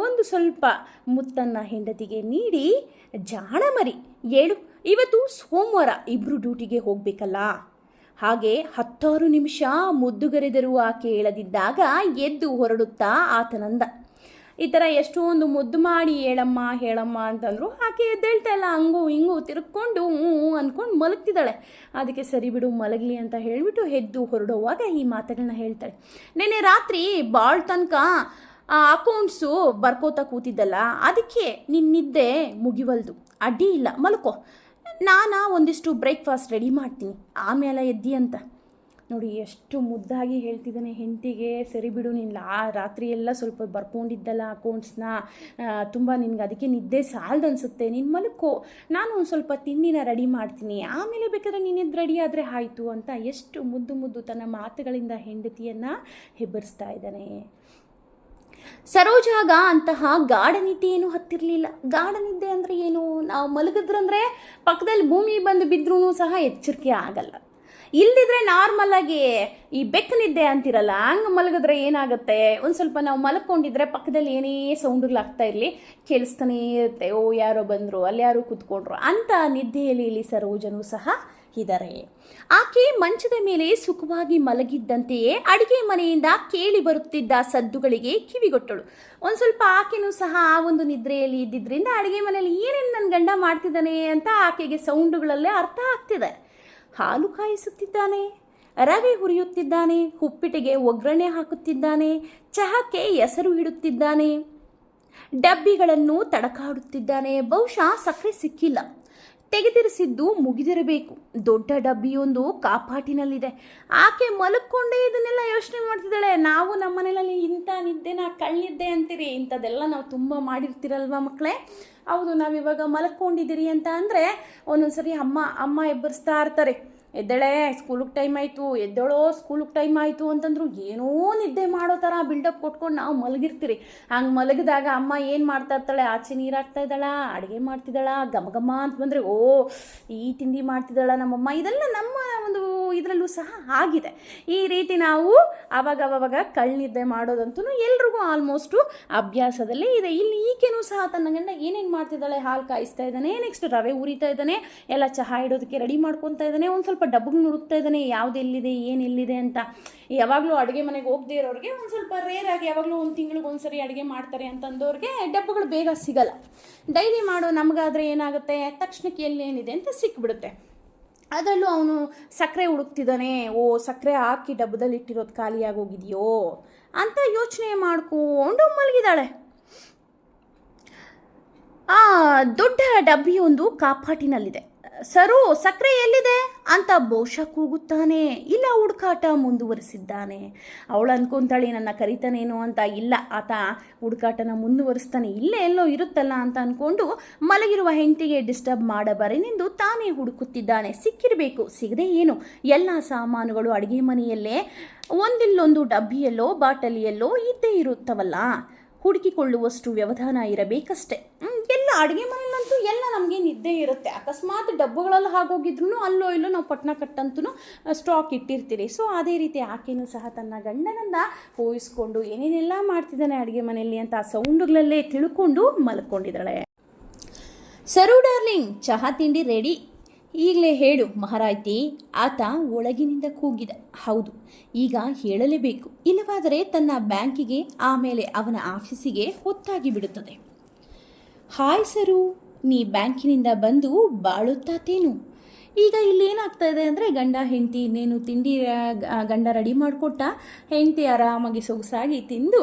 ಒಂದು ಸ್ವಲ್ಪ ಮುತ್ತನ್ನು ಹೆಂಡತಿಗೆ ನೀಡಿ, ಜಾಣ ಮರಿ, ಏಳು, ಇವತ್ತು ಸೋಮವಾರ ಇಬ್ಬರು ಡ್ಯೂಟಿಗೆ ಹೋಗಬೇಕಲ್ಲ? ಹಾಗೆ ಹತ್ತಾರು ನಿಮಿಷ ಮುದ್ದುಗರೆದರೂ ಆಕೆ ಹೇಳದಿದ್ದಾಗ ಎದ್ದು ಹೊರಡುತ್ತಾ ಆತನಂದ. ಈ ಥರ ಎಷ್ಟೊಂದು ಮುದ್ದು ಮಾಡಿ ಹೇಳಮ್ಮ ಹೇಳಮ್ಮ ಅಂತಂದ್ರು, ಆಕೆ ಎದ್ದೇಳ್ತಾ ಇಲ್ಲ. ಹಂಗು ಹಿಂಗು ತಿರ್ಕೊಂಡು ಹ್ಞೂ ಅಂದ್ಕೊಂಡು ಮಲಗ್ತಿದ್ದಾಳೆ. ಅದಕ್ಕೆ ಸರಿ ಬಿಡು, ಮಲಗಲಿ ಅಂತ ಹೇಳಿಬಿಟ್ಟು ಎದ್ದು ಹೊರಡುವಾಗ ಈ ಮಾತುಗಳನ್ನ ಹೇಳ್ತಾಳೆ. ನೆನ್ನೆ ರಾತ್ರಿ ಬಾಳ್ ತನಕ ಆ ಅಕೌಂಟ್ಸು ಬರ್ಕೋತಾ ಕೂತಿದ್ದಲ್ಲ, ಅದಕ್ಕೆ ನಿನ್ನಿದ್ದೆ ಮುಗಿವಲ್ದು. ಅಡ್ಡಿ ಇಲ್ಲ, ಮಲ್ಕೋ. ನಾನು ಒಂದಿಷ್ಟು ಬ್ರೇಕ್ಫಾಸ್ಟ್ ರೆಡಿ ಮಾಡ್ತೀನಿ. ಆಮೇಲೆ ಎದ್ದಿ ಅಂತ. ನೋಡಿ, ಎಷ್ಟು ಮುದ್ದಾಗಿ ಹೇಳ್ತಿದ್ದಾನೆ ಹೆಂಡತಿಗೆ, ಸರಿ ಬಿಡು ನಿನ್ನ ಆ ರಾತ್ರಿ ಎಲ್ಲ ಸ್ವಲ್ಪ ಬರ್ಕೊಂಡಿದ್ದಲ್ಲ ಅಕೌಂಟ್ಸ್ನ ತುಂಬ ನಿನ್ಗೆ ಅದಕ್ಕೆ ನಿದ್ದೆ ಸಾಲದು ಅನಿಸುತ್ತೆ ನಿನ್ನ ಮಲಕೋ, ನಾನು ಒಂದು ಸ್ವಲ್ಪ ತಿಂಡಿನ ರೆಡಿ ಮಾಡ್ತೀನಿ, ಆಮೇಲೆ ಬೇಕಾದ್ರೆ ನೀನಿದ್ದು ರೆಡಿ ಆದರೆ ಆಯಿತು, ಅಂತ ಎಷ್ಟು ಮುದ್ದು ಮುದ್ದು ತನ್ನ ಮಾತುಗಳಿಂದ ಹೆಂಡತಿಯನ್ನು ಹೆಬ್ಬರಿಸ್ತಾ ಇದ್ದಾನೆ. ಸರೋಜಾಗ ಅಂತಹ ಗಾಢ ನಿದ್ದೆ ಏನು ಹತ್ತಿರಲಿಲ್ಲ. ಗಾಢ ನಿದ್ದೆ ಅಂದರೆ ಏನು? ನಾವು ಮಲಗಿದ್ರಂದ್ರೆ ಪಕ್ಕದಲ್ಲಿ ಭೂಮಿ ಬಂದು ಬಿದ್ರೂ ಸಹ ಎಚ್ಚರಿಕೆ ಆಗಲ್ಲ. ಇಲ್ದಿದ್ರೆ ನಾರ್ಮಲ್ ಆಗಿ ಈ ಬೆಕ್ಕನಿದ್ದೆ ಅಂತಿರಲ್ಲ, ಹಂಗೆ ಮಲಗಿದ್ರೆ ಏನಾಗುತ್ತೆ? ಒಂದು ಸ್ವಲ್ಪ ನಾವು ಮಲ್ಕೊಂಡಿದ್ರೆ ಪಕ್ಕದಲ್ಲಿ ಏನೇ ಸೌಂಡುಗಳಾಗ್ತಾ ಇರಲಿ, ಕೇಳಿಸ್ತಾನೇ ಇರುತ್ತೆ. ಓ, ಯಾರೋ ಬಂದರು, ಅಲ್ಲಿ ಯಾರೋ ಕೂತ್ಕೊಂಡ್ರು ಅಂತ ನಿದ್ದೆಯಲ್ಲಿ ಇಲ್ಲಿ ಸರೋಜನು ಸಹ ಇದ್ದಾರೆ ಆಕೆ ಮಂಚದ ಮೇಲೆ ಸುಖವಾಗಿ ಮಲಗಿದ್ದಂತೆಯೇ ಅಡಿಗೆ ಮನೆಯಿಂದ ಕೇಳಿ ಬರುತ್ತಿದ್ದ ಸದ್ದುಗಳಿಗೆ ಕಿವಿಗೊಟ್ಟಳು ಒಂದು ಸ್ವಲ್ಪ ಆಕೆನೂ ಸಹ ಆ ಒಂದು ನಿದ್ರೆಯಲ್ಲಿ ಇದ್ದಿದ್ದರಿಂದ ಅಡಿಗೆ ಮನೆಯಲ್ಲಿ ಏನೇನು ನನ್ನ ಗಂಡ ಮಾಡ್ತಿದ್ದಾನೆ ಅಂತ ಆಕೆಗೆ ಸೌಂಡುಗಳಲ್ಲೇ ಅರ್ಥ ಆಗ್ತಿದೆ. ಹಾಲು ಕಾಯಿಸುತ್ತಿದ್ದಾನೆ, ರವೆ ಹುರಿಯುತ್ತಿದ್ದಾನೆ ಉಪ್ಪಿಟ್ಟಿಗೆ ಒಗ್ಗರಣೆ ಹಾಕುತ್ತಿದ್ದಾನೆ, ಚಹಕ್ಕೆ ಹೆಸರು ಇಡುತ್ತಿದ್ದಾನೆ. ಡಬ್ಬಿಗಳನ್ನು ತಡಕಾಡುತ್ತಿದ್ದಾನೆ. ಬಹುಶಃ ಸಕ್ಕರೆ ಸಿಕ್ಕಿಲ್ಲ. ತೆಗೆದಿರಿಸಿದ್ದು ಮುಗಿದಿರಬೇಕು. ದೊಡ್ಡ ಡಬ್ಬಿಯೊಂದು ಕಾಪಾಟಿನಲ್ಲಿದೆ. ಆಕೆ ಮಲಕ್ಕೊಂಡೇ ಇದನ್ನೆಲ್ಲ ಯೋಚನೆ ಮಾಡ್ತಿದ್ದಾಳೆ. ನಾವು ನಮ್ಮ ಮನೆಯಲ್ಲಿ ಇಂಥ ನಿದ್ದೆನ ಕಳ್ಳಿದ್ದೆ ಅಂತೀರಿ. ಇಂಥದ್ದೆಲ್ಲ ನಾವು ತುಂಬ ಮಾಡಿರ್ತೀರಲ್ವ ಮಕ್ಕಳೇ? ಹೌದು, ನಾವಿವಾಗ ಮಲಕ್ಕೊಂಡಿದ್ದೀರಿ ಅಂತ ಅಂದರೆ ಒಂದೊಂದ್ಸರಿ ಅಮ್ಮ ಅಮ್ಮ ಎಬ್ಬರಿಸ್ತಾ ಇರ್ತಾರೆ. ಎದ್ದೇಳೆ ಸ್ಕೂಲಿಗೆ ಟೈಮ್ ಆಯಿತು, ಎದ್ದೇಳೋ ಸ್ಕೂಲಿಗೆ ಟೈಮ್ ಆಯಿತು ಅಂತಂದ್ರು ಏನೋ ನಿದ್ದೆ ಮಾಡೋ ಥರ ಬಿಲ್ಡಪ್ ಕೊಟ್ಕೊಂಡು ನಾವು ಮಲಗಿರ್ತೀರಿ. ಹಂಗೆ ಮಲಗಿದಾಗ ಅಮ್ಮ ಏನು ಮಾಡ್ತಾ ಇರ್ತಾಳೆ? ಆಚೆ ನೀರು ಹಾಕ್ತಾ ಇದ್ದಾಳ? ಅಡುಗೆ ಮಾಡ್ತಿದ್ದಾಳ? ಘಮ ಅಂತ ಬಂದರೆ, ಓ, ಈ ತಿಂಡಿ ಮಾಡ್ತಿದ್ದಾಳ ನಮ್ಮಮ್ಮ? ಇದೆಲ್ಲ ನಮ್ಮ ಒಂದು ಇದರಲ್ಲೂ ಸಹ ಆಗಿದೆ. ಈ ರೀತಿ ನಾವು ಆವಾಗ ಆವಾಗ ಕಳ್ನಿದ್ದೆ ಮಾಡೋದಂತೂ ಎಲ್ರಿಗೂ ಆಲ್ಮೋಸ್ಟು ಅಭ್ಯಾಸದಲ್ಲೇ ಇದೆ. ಇಲ್ಲಿ ಈಕೆನೂ ಸಹ ತನ್ನ ಗಂಡ ಏನೇನು ಮಾಡ್ತಿದ್ದಾಳೆ? ಹಾಲು ಕಾಯಿಸ್ತಾ ಇದ್ದಾನೆ ನೆಕ್ಸ್ಟ್ ರವೆ ಉರಿತಾ ಇದ್ದಾನೆ, ಎಲ್ಲ ಚಹಾ ಇಡೋದಕ್ಕೆ ರೆಡಿ ಮಾಡ್ಕೊತಾ ಇದ್ದಾನೆ, ಒಂದು ಸ್ವಲ್ಪ ಡಬ್ಬಗೆ ನುಡುಕ್ತಾ ಇದ್ದಾನೆ, ಯಾವ್ದು ಎಲ್ಲಿದೆ, ಏನು ಎಲ್ಲಿದೆ ಅಂತ. ಯಾವಾಗಲೂ ಅಡುಗೆ ಮನೆಗೆ ಹೋಗದೇ ಇರೋರಿಗೆ ಒಂದು ಸ್ವಲ್ಪ ರೇರ್ ಆಗಿ ಯಾವಾಗಲೂ ಒಂದು ತಿಂಗಳಿಗೆ ಒಂದ್ಸರಿ ಅಡುಗೆ ಮಾಡ್ತಾರೆ ಅಂತಂದವ್ರಿಗೆ ಡಬ್ಬಗಳು ಬೇಗ ಸಿಗಲ್ಲ. ಡೈಲಿ ಮಾಡೋ ನಮಗಾದರೆ ಏನಾಗುತ್ತೆ? ತಕ್ಷಣಕ್ಕೆ ಎಲ್ಲಿ ಏನಿದೆ ಅಂತ ಸಿಕ್ಬಿಡುತ್ತೆ. ಅದರಲ್ಲೂ ಅವನು ಸಕ್ಕರೆ ಹುಡುಕ್ತಿದ್ದಾನೆ, ಓ ಸಕ್ಕರೆ ಹಾಕಿ ಡಬ್ಬದಲ್ಲಿ ಇಟ್ಟಿರೋದು ಖಾಲಿಯಾಗಿ ಹೋಗಿದೆಯೋ ಅಂತ ಯೋಚನೆ ಮಾಡ್ಕೊಂಡು ಮಲಗಿದಾಳೆ ಆ ದೊಡ್ಡ ಡಬ್ಬಿಯೊಂದು ಕಾಪಾಟಿನಲ್ಲಿದೆ. ಸರು ಸಕ್ಕರೆ ಎಲ್ಲಿದೆ? ಅಂತ ಬಹುಶಃ ಕೂಗುತ್ತಾನೆ. ಇಲ್ಲ, ಹುಡುಕಾಟ ಮುಂದುವರಿಸಿದ್ದಾನೆ. ಅವಳು ಅನ್ಕೊಂತಾಳೆ, ನನ್ನ ಕರಿತಾನೇನೋ ಅಂತ. ಇಲ್ಲ, ಆತ ಹುಡುಕಾಟನ ಮುಂದುವರಿಸ್ತಾನೆ. ಇಲ್ಲೇ ಎಲ್ಲೋ ಇರುತ್ತಲ್ಲ ಅಂತ ಅಂದ್ಕೊಂಡು ಮಲಗಿರುವ ಹೆಂಡತಿಗೆ ಡಿಸ್ಟರ್ಬ್ ಮಾಡಬಾರೆನೆಂದು ತಾನೇ ಹುಡುಕುತ್ತಿದ್ದಾನೆ. ಸಿಕ್ಕಿರಬೇಕು, ಸಿಗದೆ ಏನು? ಎಲ್ಲ ಸಾಮಾನುಗಳು ಅಡುಗೆ ಮನೆಯಲ್ಲೇ, ಒಂದಿಲ್ಲೊಂದು ಡಬ್ಬಿಯಲ್ಲೋ, ಬಾಟಲಿಯಲ್ಲೋ ಇದ್ದೇ ಇರುತ್ತವಲ್ಲ. ಹುಡುಕಿಕೊಳ್ಳುವಷ್ಟು ವ್ಯವಧಾನ ಇರಬೇಕಷ್ಟೆ. ಎಲ್ಲ ಅಡುಗೆ ಮನೆಯಲ್ಲಂತೂ ಎಲ್ಲ ನಮಗೆ ನಿದ್ದೆ ಇರುತ್ತೆ. ಅಕಸ್ಮಾತ್ ಡಬ್ಬಗಳಲ್ಲಿ ಹಾಗೋಗಿದ್ರು ಅಲ್ಲೋ ಇಲ್ಲೋ ನಾವು ಪಟ್ನ ಕಟ್ಟಂತೂ ಸ್ಟಾಕ್ ಇಟ್ಟಿರ್ತೀರಿ. ಸೊ ಅದೇ ರೀತಿ ಆಕೆಯೂ ಸಹ ತನ್ನ ಗಂಡನನ್ನು ಹೋಯಿಸ್ಕೊಂಡು ಏನೇನೆಲ್ಲ ಮಾಡ್ತಿದ್ದಾನೆ ಅಡುಗೆ ಮನೆಯಲ್ಲಿ ಅಂತ ಆ ಸೌಂಡುಗಳಲ್ಲೇ ತಿಳ್ಕೊಂಡು ಮಲ್ಕೊಂಡಿದ್ದಾಳೆ. ಸರು ಡಾರ್ಲಿಂಗ್, ಚಹಾ ತಿಂಡಿ ರೆಡಿ ಈಗಲೇ ಹೇಳು ಮಹಾರಾಯ್ತಿ ಆತ ಒಳಗಿನಿಂದ ಕೂಗಿದ. ಹೌದು, ಈಗ ಹೇಳಲೇಬೇಕು. ಇಲ್ಲವಾದರೆ ತನ್ನ ಬ್ಯಾಂಕಿಗೆ, ಆಮೇಲೆ ಅವನ ಆಫೀಸಿಗೆ ಹೊತ್ತಾಗಿ ಬಿಡುತ್ತದೆ. ಹಾಯ್ ಸರು, ನೀ ಬ್ಯಾಂಕಿನಿಂದ ಬಂದು ಬಾಳುತ್ತಾತೇನು ಈಗ ಇಲ್ಲಿ ಏನಾಗ್ತಾ ಇದೆ ಅಂದರೆ ಗಂಡ, ಹೆಂಡತಿ ಇನ್ನೇನು ತಿಂಡಿ ಗಂಡ ರೆಡಿ ಮಾಡಿಕೊಟ್ಟ, ಹೆಂಡತಿ ಆರಾಮಾಗಿ ಸೊಗಸಾಗಿ ತಿಂದು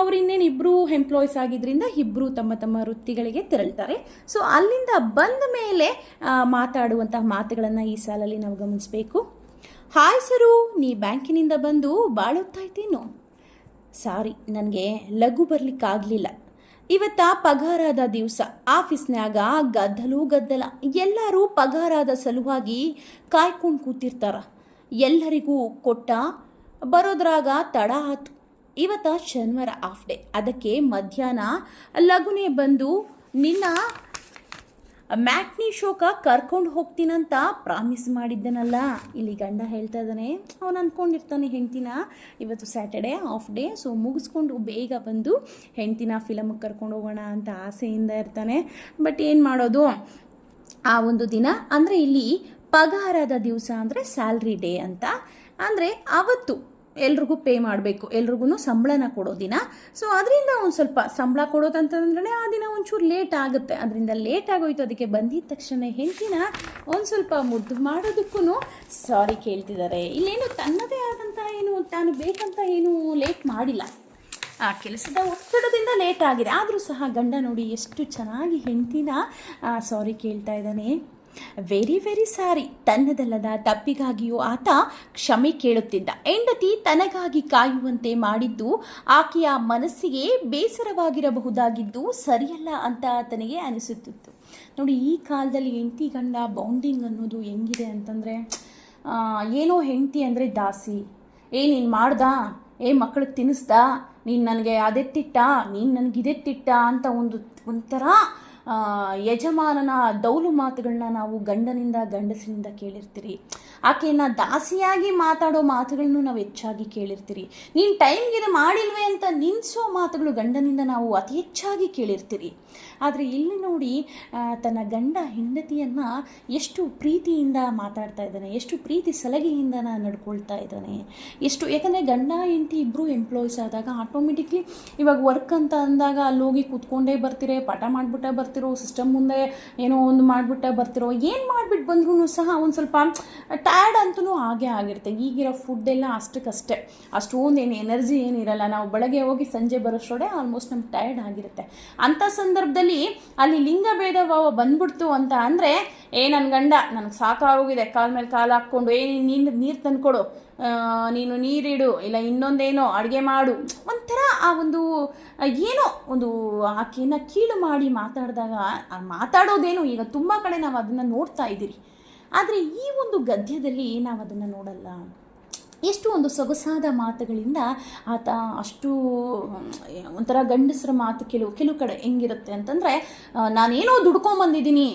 ಅವ್ರು ಇನ್ನೇನು ಇಬ್ಬರು ಎಂಪ್ಲಾಯೀಸ್ ಆಗಿದ್ದರಿಂದ ಇಬ್ಬರು ತಮ್ಮ ತಮ್ಮ ವೃತ್ತಿಗಳಿಗೆ ತೆರಳ್ತಾರೆ. ಸೊ ಅಲ್ಲಿಂದ ಬಂದ ಮೇಲೆ ಮಾತಾಡುವಂತಹ ಮಾತುಗಳನ್ನು ಈ ಸಾಲಲ್ಲಿ ನಾವು ಗಮನಿಸಬೇಕು. ಹಾಯ್ ಸರು, ನೀ ಬ್ಯಾಂಕಿನಿಂದ ಬಂದು ಬಾಳುತ್ತಾಯ್ತೇನು ಸಾರಿ, ನನಗೆ ಲಘು ಬರಲಿಕ್ಕಾಗಲಿಲ್ಲ ಇವತ್ತ ಪಗಾರಾದ ದಿವಸ, ಆಫೀಸ್ನ್ಯಾಗ ಗದ್ದಲು ಗದ್ದಲ, ಎಲ್ಲರೂ ಪಗಾರಾದ ಸಲುವಾಗಿ ಕಾಯ್ಕೊಂಡು ಕೂತಿರ್ತಾರ. ಎಲ್ಲರಿಗೂ ಕೊಟ್ಟ, ಬರೋದ್ರಾಗ ತಡ ಆತು. ಇವತ್ತ ಶನಿವಾರ ಆಫ್ ಡೇ ಅದಕ್ಕೆ ಮಧ್ಯಾಹ್ನ ಲಘುನೇ ಬಂದು ನಿನ್ನ ಮ್ಯಾಟ್ನಿ ಶೋಕ ಕರ್ಕೊಂಡು ಹೋಗ್ತೀನಂತ ಪ್ರಾಮಿಸ್ ಮಾಡಿದ್ದನಲ್ಲ. ಇಲ್ಲಿ ಗಂಡ ಹೇಳ್ತಾ ಇದ್ದಾನೆ, ಅವನು ಅಂದ್ಕೊಂಡಿರ್ತಾನೆ ಹೆಂಡ್ತಿನ. ಇವತ್ತು ಸ್ಯಾಟರ್ಡೇ ಆಫ್ ಡೇ ಸೊ ಮುಗಿಸ್ಕೊಂಡು ಬೇಗ ಬಂದು ಹೆಂಡ್ತಿನ ಫಿಲಮ್ಗೆ ಕರ್ಕೊಂಡು ಹೋಗೋಣ ಅಂತ ಆಸೆಯಿಂದ ಇರ್ತಾನೆ. ಬಟ್ ಏನು ಮಾಡೋದು? ಆ ಒಂದು ದಿನ, ಅಂದರೆ ಇಲ್ಲಿ ಪಗಾರದ ದಿವಸ, ಅಂದರೆ ಸ್ಯಾಲ್ರಿ ಡೇ ಅಂತ. ಅಂದರೆ ಅವತ್ತು ಎಲ್ರಿಗೂ ಪೇ ಮಾಡಬೇಕು ಎಲ್ರಿಗೂ ಸಂಬಳನ ಕೊಡೋ ದಿನ. ಸೊ ಅದರಿಂದ ಒಂದು ಸ್ವಲ್ಪ ಸಂಬಳ ಕೊಡೋದಂತಂದ್ರೆ ಆ ದಿನ ಒಂಚೂರು ಲೇಟ್ ಆಗುತ್ತೆ. ಅದರಿಂದ ಲೇಟ್ ಆಗೋಯ್ತು. ಅದಕ್ಕೆ ಬಂದಿದ್ದ ತಕ್ಷಣ ಹೆಂಡತಿನ ಒಂದು ಸ್ವಲ್ಪ ಮುದ್ದು ಮಾಡೋದಕ್ಕೂ ಸಾರಿ ಕೇಳ್ತಿದ್ದಾರೆ ಇಲ್ಲೇನು ತನ್ನದೇ ಆದಂತಹ ಏನು, ತಾನು ಬೇಕಂತ ಏನು ಲೇಟ್ ಮಾಡಿಲ್ಲ. ಆ ಕೆಲಸದ ಒತ್ತಡದಿಂದ ಲೇಟ್ ಆಗಿದೆ. ಆದರೂ ಸಹ ಗಂಡ ನೋಡಿ ಎಷ್ಟು ಚೆನ್ನಾಗಿ ಹೆಂಡತಿನ ಸಾರಿ ಕೇಳ್ತಾ ಇದ್ದಾನೆ. ವೆರಿ ವೆರಿ ಸಾರಿ ತನ್ನದಲ್ಲದ ತಪ್ಪಿಗಾಗಿಯೂ ಆತ ಕ್ಷಮೆ ಕೇಳುತ್ತಿದ್ದ. ಹೆಂಡತಿ ತನಗಾಗಿ ಕಾಯುವಂತೆ ಮಾಡಿದ್ದು ಆಕೆಯ ಮನಸ್ಸಿಗೆ ಬೇಸರವಾಗಿರಬಹುದಾಗಿದ್ದು ಸರಿಯಲ್ಲ ಅಂತ ಆತನಿಗೆ ಅನಿಸುತ್ತಿತ್ತು. ನೋಡಿ, ಈ ಕಾಲದಲ್ಲಿ ಹೆಂಡತಿ ಗಂಡ ಬೌಂಡಿಂಗ್ ಅನ್ನೋದು ಹೆಂಗಿದೆ ಅಂತಂದರೆ ಏನೋ ಹೆಂಡತಿ ಅಂದರೆ ದಾಸಿ. ಏ, ನೀನು ಮಾಡ್ದಾ? ಏ ಮಕ್ಕಳಿಗೆ ತಿನ್ನಿಸ್ದಾ? ನೀನು ನನಗೆ ಅದೆತ್ತಿಟ್ಟ ನೀನು ನನಗೆ ಇದೆತ್ತಿಟ್ಟ ಅಂತ ಒಂದು, ಒಂಥರ ಯಜಮಾನನ ದೌಲು ಮಾತುಗಳನ್ನ ನಾವು ಗಂಡನಿಂದ ಗಂಡಸಿನಿಂದ ಕೇಳಿರ್ತೀರಿ. ಆಕೆಯನ್ನು ದಾಸಿಯಾಗಿ ಮಾತಾಡೋ ಮಾತುಗಳನ್ನು ನಾವು ಹೆಚ್ಚಾಗಿ ಕೇಳಿರ್ತೀರಿ. ನೀನು ಟೈಮ್ಗೆ ಮಾಡಿಲ್ವೇ ಅಂತ ನಿನ್ಸೋ ಮಾತುಗಳು ಗಂಡನಿಂದ ನಾವು ಅತಿ ಹೆಚ್ಚಾಗಿ ಕೇಳಿರ್ತೀರಿ. ಆದರೆ ಇಲ್ಲಿ ನೋಡಿ ತನ್ನ ಗಂಡ ಹೆಂಡತಿಯನ್ನು ಎಷ್ಟು ಪ್ರೀತಿಯಿಂದ ಮಾತಾಡ್ತಾ ಇದ್ದಾನೆ, ಎಷ್ಟು ಪ್ರೀತಿ ಸಲಹೆಯಿಂದ ನಡ್ಕೊಳ್ತಾ ಇದ್ದಾನೆ. ಎಷ್ಟು, ಯಾಕಂದರೆ ಗಂಡ, ಹೆಂಡತಿ ಇಬ್ಬರು ಎಂಪ್ಲಾಯೀಸ್ ಆದಾಗ ಆಟೋಮೆಟಿಕ್ಲಿ ಇವಾಗ ವರ್ಕ್ ಅಂತ ಅಂದಾಗ ಅಲ್ಲಿ ಹೋಗಿ ಕೂತ್ಕೊಂಡೇ ಬರ್ತೀರಿ, ಪಾಠ ಮಾಡಿಬಿಟ್ಟೆ ಬರ್ತಿರೋ ಸಿಸ್ಟಮ್ ಮುಂದೆ ಏನೋ ಒಂದು ಮಾಡಿಬಿಟ್ಟೆ ಬರ್ತಿರೋ, ಏನು ಮಾಡಿಬಿಟ್ಟು ಬಂದ್ರೂ ಸಹ ಒಂದು ಸ್ವಲ್ಪ ಟಯರ್ಡ್ ಅಂತೂ ಹಾಗೆ ಆಗಿರುತ್ತೆ. ಈಗಿರೋ ಫುಡ್ ಎಲ್ಲ ಅಷ್ಟಕ್ಕಷ್ಟೇ. ಅಷ್ಟೊಂದು ಏನು ಎನರ್ಜಿ ಏನಿರಲ್ಲ ನಾವು ಬೆಳಗ್ಗೆ ಹೋಗಿ ಸಂಜೆ ಬರೋಷ್ಟೊಡೆ ಆಲ್ಮೋಸ್ಟ್ ನಮ್ಗೆ ಟಯರ್ಡ್ ಆಗಿರುತ್ತೆ. ಅಂಥ ಸಂದರ್ಭದಲ್ಲಿ ಅಲ್ಲಿ ಲಿಂಗ ಭೇದ ಭಾವ ಬಂದ್ಬಿಡ್ತು ಅಂತ ಅಂದರೆ, ಏ ನನ್ನ ಗಂಡ, ನನಗೆ ಸಾಕಾಗೋಗಿದೆ. ಕಾಲ ಮೇಲೆ ಕಾಲು ಹಾಕ್ಕೊಂಡು, ಏ, ನೀನು ನೀರು ತಂದ್ಕೊಡು. ನೀನು ನೀರಿಡು. ಇಲ್ಲ, ಇನ್ನೊಂದೇನೋ ಅಡುಗೆ ಮಾಡು. ಒಂಥರ ಆ ಒಂದು, ಏನೋ ಒಂದು ಆಕೆಯನ್ನು ಕೀಳು ಮಾಡಿ ಮಾತಾಡಿದಾಗ ಮಾತಾಡೋದೇನು ಈಗ ತುಂಬ ಕಡೆ ನಾವು ಅದನ್ನು ನೋಡ್ತಾ ಇದ್ದೀರಿ. ಆದರೆ ಈ ಒಂದು ಗದ್ಯದಲ್ಲಿ ನಾವು ಅದನ್ನು ನೋಡಲ್ಲ. ಎಷ್ಟು ಒಂದು ಸೊಗಸಾದ ಮಾತುಗಳಿಂದ ಆತ ಅಷ್ಟು, ಒಂಥರ ಗಂಡಸರ ಮಾತು ಕೆಲವು ಕೆಲವು ಕಡೆ ಹೆಂಗಿರುತ್ತೆ ಅಂತಂದರೆ ನಾನೇನೋ ದುಡ್ಕೊಂಬಂದಿದ್ದೀನಿ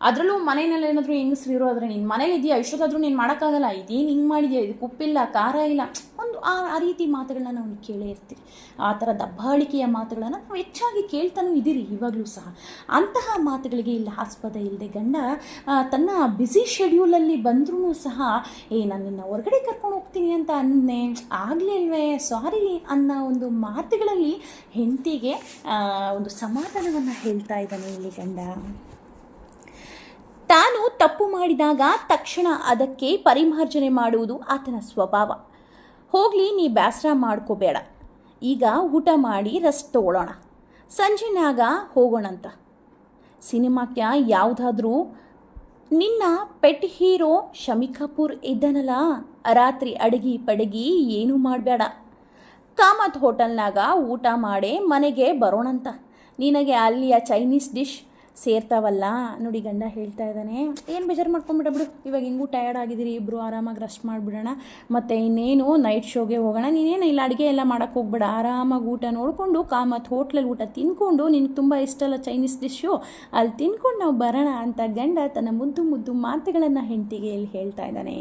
ಅದರಲ್ಲೂ ಮನೆಯಲ್ಲಿ ಏನಾದರೂ ಹೆಂಗಸ್ರು ಇರೋದ್ರೆ ನೀನು ಮನೇಲಿ ಇದೆಯಾ? ಇಷ್ಟೊತ್ತಾದರೂ ನೀನು ಮಾಡೋಕ್ಕಾಗಲ್ಲ? ಇದೇನು ಹಿಂಗೆ ಮಾಡಿದ್ಯಾ? ಇದು ಉಪ್ಪಿಲ್ಲ ಖಾರ ಇಲ್ಲ? ಒಂದು ಆ ಆ ರೀತಿ ಮಾತುಗಳನ್ನ ನಾವು ಕೇಳೇ ಇರ್ತೀವಿ. ಆ ಥರ ದಬ್ಬಾಳಿಕೆಯ ಮಾತುಗಳನ್ನು ನಾವು ಹೆಚ್ಚಾಗಿ ಕೇಳ್ತಾನೂ ಇದ್ದೀರಿ, ಇವಾಗಲೂ ಸಹ. ಅಂತಹ ಮಾತುಗಳಿಗೆ ಇಲ್ಲಿ ಆಸ್ಪದ ಇಲ್ಲದೆ ಗಂಡ ತನ್ನ ಬ್ಯುಸಿ ಶೆಡ್ಯೂಲಲ್ಲಿ ಬಂದ್ರೂ ಸಹ, ಏ, ನಾನು ನಿನ್ನ ಹೊರಗಡೆ ಕರ್ಕೊಂಡು ಹೋಗ್ತೀನಿ ಅಂತ ಅಂದೆ ಆಗಲಿಲ್ವೇ ಸಾರಿ ಅನ್ನೋ ಒಂದು ಮಾತುಗಳಲ್ಲಿ ಹೆಂಡತಿಗೆ ಒಂದು ಸಮಾಧಾನವನ್ನು ಹೇಳ್ತಾ ಇದ್ದಾನೆ ಇಲ್ಲಿ ಗಂಡ. ತಾನು ತಪ್ಪು ಮಾಡಿದಾಗ ತಕ್ಷಣ ಅದಕ್ಕೆ ಪರಿಮಾರ್ಜನೆ ಮಾಡುವುದು ಆತನ ಸ್ವಭಾವ. ಹೋಗಲಿ, ನೀ ಬೇಸರ ಮಾಡ್ಕೋಬೇಡ. ಈಗ ಊಟ ಮಾಡಿ ರೆಸ್ಟ್ ತಗೊಳ್ಳೋಣ. ಸಂಜೆನಾಗ ಹೋಗೋಣಂತ. ಸಿನಿಮಾಕ್ಕೆ ಯಾವುದಾದ್ರೂ ನಿನ್ನ ಪೆಟ್ ಹೀರೋ ಶಮಿ ಕಪೂರ್ ಇದ್ದನಲ್ಲ, ರಾತ್ರಿ ಅಡಗಿ ಪಡಗಿ ಏನೂ ಮಾಡಬೇಡ ಕಾಮತ್ ಹೋಟೆಲ್ನಾಗ ಊಟ ಮಾಡೇ ಮನೆಗೆ ಬರೋಣಂತ. ನಿನಗೆ ಅಲ್ಲಿಯ ಚೈನೀಸ್ ಡಿಶ್ ಸೇರ್ತಾವಲ್ಲ? ನೋಡಿ ಗಂಡ ಹೇಳ್ತಾ ಇದ್ದಾನೆ, ಏನು ಬೇಜಾರು ಮಾಡ್ಕೊಂಬಿಡ ಬಿಡು. ಇವಾಗ ಹೆಂಗೂ ಟಯರ್ಡ್ ಆಗಿದ್ದೀರಿ ಇಬ್ಬರು ಆರಾಮಾಗಿ ರೆಸ್ಟ್ ಮಾಡಿಬಿಡೋಣ. ಮತ್ತು ಇನ್ನೇನು ನೈಟ್ ಶೋಗೆ ಹೋಗೋಣ. ನೀನೇನು ಇಲ್ಲ ಅಡುಗೆ ಎಲ್ಲ ಮಾಡೋಕ್ಕೆ ಹೋಗ್ಬೇಡ. ಆರಾಮಾಗಿ ಊಟ ನೋಡಿಕೊಂಡು ಕಾಮತ್ ಹೋಟ್ಲಲ್ಲಿ ಊಟ ತಿನ್ಕೊಂಡು, ನಿನಗೆ ತುಂಬ ಇಷ್ಟ ಅಲ್ಲ ಚೈನೀಸ್ ಡಿಶ್ಶು ಅಲ್ಲಿ ತಿನ್ಕೊಂಡು ನಾವು ಬರೋಣ ಅಂತ ಗಂಡ ತನ್ನ ಮುದ್ದು ಮುದ್ದು ಮಾತುಗಳನ್ನು ಹೆಂಡತಿಗೆ ಇಲ್ಲಿ ಹೇಳ್ತಾ ಇದ್ದಾನೆ.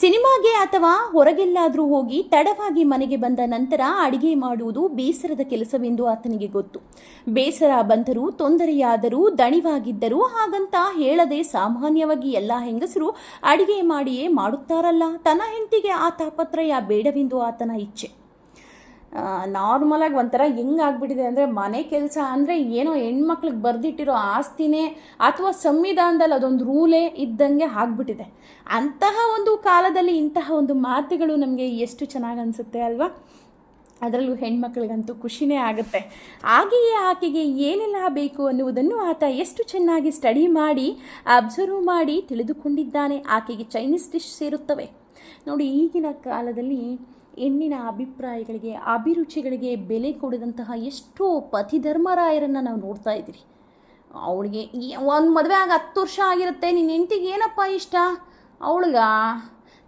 ಸಿನಿಮಾಗೆ ಅಥವಾ ಹೊರಗೆಲ್ಲಾದರೂ ಹೋಗಿ ತಡವಾಗಿ ಮನೆಗೆ ಬಂದ ನಂತರ ಅಡಿಗೆ ಮಾಡುವುದು ಬೇಸರದ ಕೆಲಸವೆಂದು ಆತನಿಗೆ ಗೊತ್ತು. ಬೇಸರ ಬಂದರೂ, ತೊಂದರೆಯಾದರೂ, ದಣಿವಾಗಿದ್ದರೂ ಹಾಗಂತ ಹೇಳದೆ ಸಾಮಾನ್ಯವಾಗಿ ಎಲ್ಲ ಹೆಂಗಸರು ಅಡಿಗೆ ಮಾಡಿಯೇ ಮಾಡುತ್ತಾರಲ್ಲ. ತನ್ನ ಹೆಂಡತಿಗೆ ಆ ತಾಪತ್ರಯ ಬೇಡವೆಂದು ಆತನ ಇಚ್ಛೆ. ನಾರ್ಮಲಾಗಿ ಒಂಥರ ಹೆಂಗಾಗ್ಬಿಟ್ಟಿದೆ ಅಂದರೆ ಮನೆ ಕೆಲಸ ಅಂದರೆ ಏನೋ ಹೆಣ್ಮಕ್ಳಿಗೆ ಬರೆದಿಟ್ಟಿರೋ ಆಸ್ತಿನೇ ಅಥವಾ ಸಂವಿಧಾನದಲ್ಲಿ ಅದೊಂದು ರೂಲೇ ಇದ್ದಂಗೆ ಆಗ್ಬಿಟ್ಟಿದೆ. ಅಂತಹ ಒಂದು ಕಾಲದಲ್ಲಿ ಇಂತಹ ಒಂದು ಮಾತುಗಳು ನಮಗೆ ಎಷ್ಟು ಚೆನ್ನಾಗಿ ಅನಿಸುತ್ತೆ ಅಲ್ವಾ? ಅದರಲ್ಲೂ ಹೆಣ್ಮಕ್ಳಿಗಂತೂ ಖುಷಿನೇ ಆಗುತ್ತೆ. ಹಾಗೆಯೇ ಆಕೆಗೆ ಏನೆಲ್ಲ ಬೇಕು ಅನ್ನುವುದನ್ನು ಆತ ಎಷ್ಟು ಚೆನ್ನಾಗಿ ಸ್ಟಡಿ ಮಾಡಿ ಅಬ್ಸರ್ವ್ ಮಾಡಿ ತಿಳಿದುಕೊಂಡಿದ್ದಾನೆ. ಆಕೆಗೆ ಚೈನೀಸ್ ಡಿಶ್ ಸೇರುತ್ತವೆ. ನೋಡಿ ಈಗಿನ ಕಾಲದಲ್ಲಿ ಹೆಣ್ಣಿನ ಅಭಿಪ್ರಾಯಗಳಿಗೆ, ಅಭಿರುಚಿಗಳಿಗೆ ಬೆಲೆ ಕೊಡಿದಂತಹ ಎಷ್ಟೋ ಪತಿಧರ್ಮರಾಯರನ್ನು ನಾವು ನೋಡ್ತಾ ಇದ್ದೀರಿ. ಅವಳಿಗೆ ಒಂದು ಮದುವೆ ಆಗ ಹತ್ತು ವರ್ಷ ಆಗಿರುತ್ತೆ ನಿನ್ನ ಹೆಂಡ್ತಿಗೆ ಏನಪ್ಪ ಇಷ್ಟ? ಅವಳಿಗ?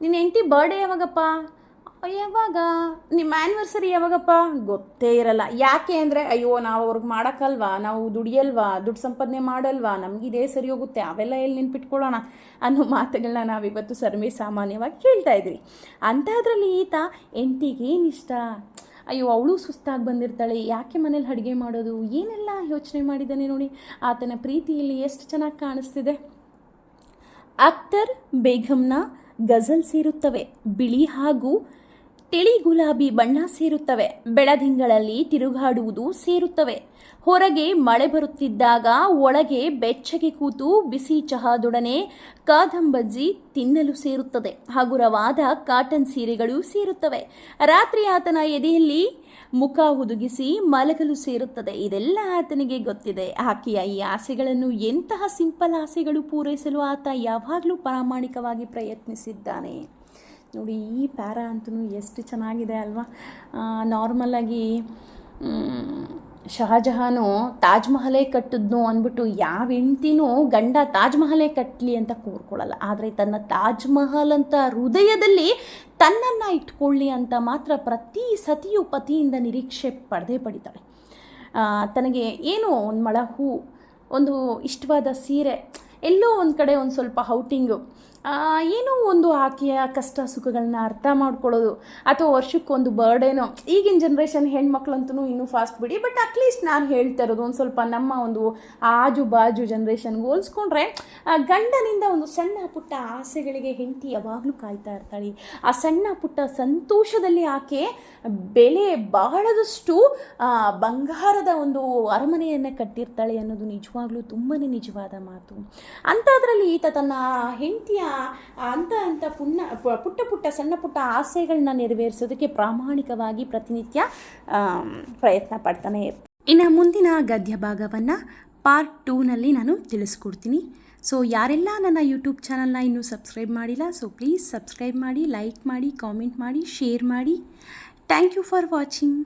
ನಿನ್ನ ಹೆಂಡ್ತಿ ಬರ್ಡೇ ಯಾವಾಗಪ್ಪ? ಯಾವಾಗ? ನಿಮ್ಮ ಆ್ಯನಿವರ್ಸರಿ ಯಾವಾಗಪ್ಪ? ಗೊತ್ತೇ ಇರಲ್ಲ. ಯಾಕೆ ಅಂದರೆ, ಅಯ್ಯೋ, ನಾವು ಅವ್ರಿಗೆ ಮಾಡೋಕ್ಕಲ್ವಾ? ನಾವು ದುಡಿಯಲ್ವಾ? ದುಡ್ಡು ಸಂಪಾದನೆ ಮಾಡಲ್ವಾ? ನಮಗಿದೇ ಸರಿ ಹೋಗುತ್ತೆ. ಅವೆಲ್ಲ ಎಲ್ಲಿ ನೆನ್ಪಿಟ್ಕೊಳ್ಳೋಣ ಅನ್ನೋ ಮಾತುಗಳನ್ನ ನಾವಿವತ್ತು ಸರ್ವೇ ಸಾಮಾನ್ಯವಾಗಿ ಕೇಳ್ತಾ ಇದ್ವಿ. ಅಂಥದ್ರಲ್ಲಿ ಈತ ಎಂಟಿಗೆ ಏನಿಷ್ಟ ಅಯ್ಯೋ, ಅವಳು ಸುಸ್ತಾಗಿ ಬಂದಿರ್ತಾಳೆ. ಯಾಕೆ ಮನೇಲಿ ಅಡುಗೆ ಮಾಡೋದು? ಏನೆಲ್ಲ ಯೋಚನೆ ಮಾಡಿದ್ದಾನೆ ನೋಡಿ. ಆತನ ಪ್ರೀತಿಯಲ್ಲಿ ಎಷ್ಟು ಚೆನ್ನಾಗಿ ಕಾಣಿಸ್ತಿದೆ. ಅಕ್ತರ್ ಬೇಗಂನ ಗಜಲ್ ಸೇರುತ್ತವೆ ಬಿಳಿ ಹಾಗೂ ತಿಳಿ ಗುಲಾಬಿ ಬಣ್ಣ ಸೇರುತ್ತವೆ. ಬೆಳದಿಂಗಳಲ್ಲಿ ತಿರುಗಾಡುವುದು ಸೇರುತ್ತವೆ. ಹೊರಗೆ ಮಳೆ ಬರುತ್ತಿದ್ದಾಗ ಒಳಗೆ ಬೆಚ್ಚಗೆ ಕೂತು ಬಿಸಿ ಚಹಾದೊಡನೆ ಕಾದಂಬಜ್ಜಿ ತಿನ್ನಲು ಸೇರುತ್ತದೆ. ಹಗುರವಾದ ಕಾಟನ್ ಸೀರೆಗಳು ಸೇರುತ್ತವೆ. ರಾತ್ರಿ ಆತನ ಎದೆಯಲ್ಲಿ ಮುಖ ಹುದುಗಿಸಿ ಮಲಗಲು ಸೇರುತ್ತದೆ. ಇದೆಲ್ಲ ಆತನಿಗೆ ಗೊತ್ತಿದೆ. ಆಕೆಯ ಈ ಆಸೆಗಳನ್ನು ಎಂತಹ ಸಿಂಪಲ್ ಆಸೆಗಳು ಪೂರೈಸಲು ಆತ ಯಾವಾಗಲೂ ಪ್ರಾಮಾಣಿಕವಾಗಿ ಪ್ರಯತ್ನಿಸಿದ್ದಾನೆ. ನೋಡಿ, ಈ ಪ್ಯಾರ ಅಂತೂ ಎಷ್ಟು ಚೆನ್ನಾಗಿದೆ ಅಲ್ವಾ? ನಾರ್ಮಲಾಗಿ ಶಹಜಹಾನು ತಾಜ್ ಮಹಲೇ ಕಟ್ಟಿದ್ನು ಅಂದ್ಬಿಟ್ಟು ಯಾವ ಹೆಂಡ್ತಿನೂ ಗಂಡ ತಾಜ್ ಮಹಲೇ ಕಟ್ಟಲಿ ಅಂತ ಕೋರ್ಕೊಳ್ಳಲ್ಲ. ಆದರೆ ತನ್ನ ತಾಜ್ ಮಹಲ್ ಅಂತ ಹೃದಯದಲ್ಲಿ ತನ್ನನ್ನು ಇಟ್ಕೊಳ್ಳಿ ಅಂತ ಮಾತ್ರ ಪ್ರತಿ ಸತಿಯು ಪತಿಯಿಂದ ನಿರೀಕ್ಷೆ ಪಡೆದೇ ಪಡಿತಾಳೆ. ತನಗೆ ಏನು ಒಂದು ಮಳ ಹೂ, ಒಂದು ಇಷ್ಟವಾದ ಸೀರೆ, ಎಲ್ಲೋ ಒಂದು ಕಡೆ ಒಂದು ಸ್ವಲ್ಪ ಔಟಿಂಗು ಏನೋ ಒಂದು ಆಕೆಯ ಕಷ್ಟ ಸುಖಗಳನ್ನ ಅರ್ಥ ಮಾಡ್ಕೊಳ್ಳೋದು ಅಥವಾ ವರ್ಷಕ್ಕೊಂದು ಬರ್ಡೇನೋ. ಈಗಿನ ಜನ್ರೇಷನ್ ಹೆಣ್ಮಕ್ಳಂತೂ ಇನ್ನೂ ಫಾಸ್ಟ್ ಬಿಡಿ ಬಟ್ ಅಟ್ಲೀಸ್ಟ್ ನಾನು ಹೇಳ್ತಾ ಇರೋದು ಒಂದು ಸ್ವಲ್ಪ ನಮ್ಮ ಒಂದು ಆಜು ಬಾಜು ಜನ್ರೇಷನ್ಗೆ ಹೋಲಿಸ್ಕೊಂಡ್ರೆ ಗಂಡನಿಂದ ಒಂದು ಸಣ್ಣ ಪುಟ್ಟ ಆಸೆಗಳಿಗೆ ಹೆಂಡತಿ ಯಾವಾಗಲೂ ಕಾಯ್ತಾ ಇರ್ತಾಳೆ. ಆ ಸಣ್ಣ ಪುಟ್ಟ ಸಂತೋಷದಲ್ಲಿ ಆಕೆ ಬೆಲೆ ಬಹಳದಷ್ಟು ಬಂಗಾರದ ಒಂದು ಅರಮನೆಯನ್ನು ಕಟ್ಟಿರ್ತಾಳೆ ಅನ್ನೋದು ನಿಜವಾಗ್ಲೂ ತುಂಬಾ ನಿಜವಾದ ಮಾತು. ಅಂಥದ್ರಲ್ಲಿ ಈತ ತನ್ನ ಹೆಂಡತಿಯ ಅಂತ ಅಂತ ಪುಣ್ಯ ಪುಟ್ಟ ಪುಟ್ಟ, ಸಣ್ಣ ಪುಟ್ಟ ಆಸೆಗಳನ್ನ ನೆರವೇರಿಸೋದಕ್ಕೆ ಪ್ರಾಮಾಣಿಕವಾಗಿ ಪ್ರತಿನಿತ್ಯ ಪ್ರಯತ್ನ ಪಡ್ತಾನೆ ಇರ್ತೀನಿ. ಇನ್ನು ಮುಂದಿನ ಗದ್ಯ ಭಾಗವನ್ನು ಪಾರ್ಟ್ ಟೂನಲ್ಲಿ ನಾನು ತಿಳಿಸ್ಕೊಡ್ತೀನಿ. ಸೊ ಯಾರೆಲ್ಲ ನನ್ನ ಯೂಟ್ಯೂಬ್ ಚಾನಲ್ನ ಇನ್ನೂ ಸಬ್ಸ್ಕ್ರೈಬ್ ಮಾಡಿಲ್ಲ ಸೊ ಪ್ಲೀಸ್ ಸಬ್ಸ್ಕ್ರೈಬ್ ಮಾಡಿ ಲೈಕ್ ಮಾಡಿ ಕಾಮೆಂಟ್ ಮಾಡಿ ಶೇರ್ ಮಾಡಿ. Thank you for watching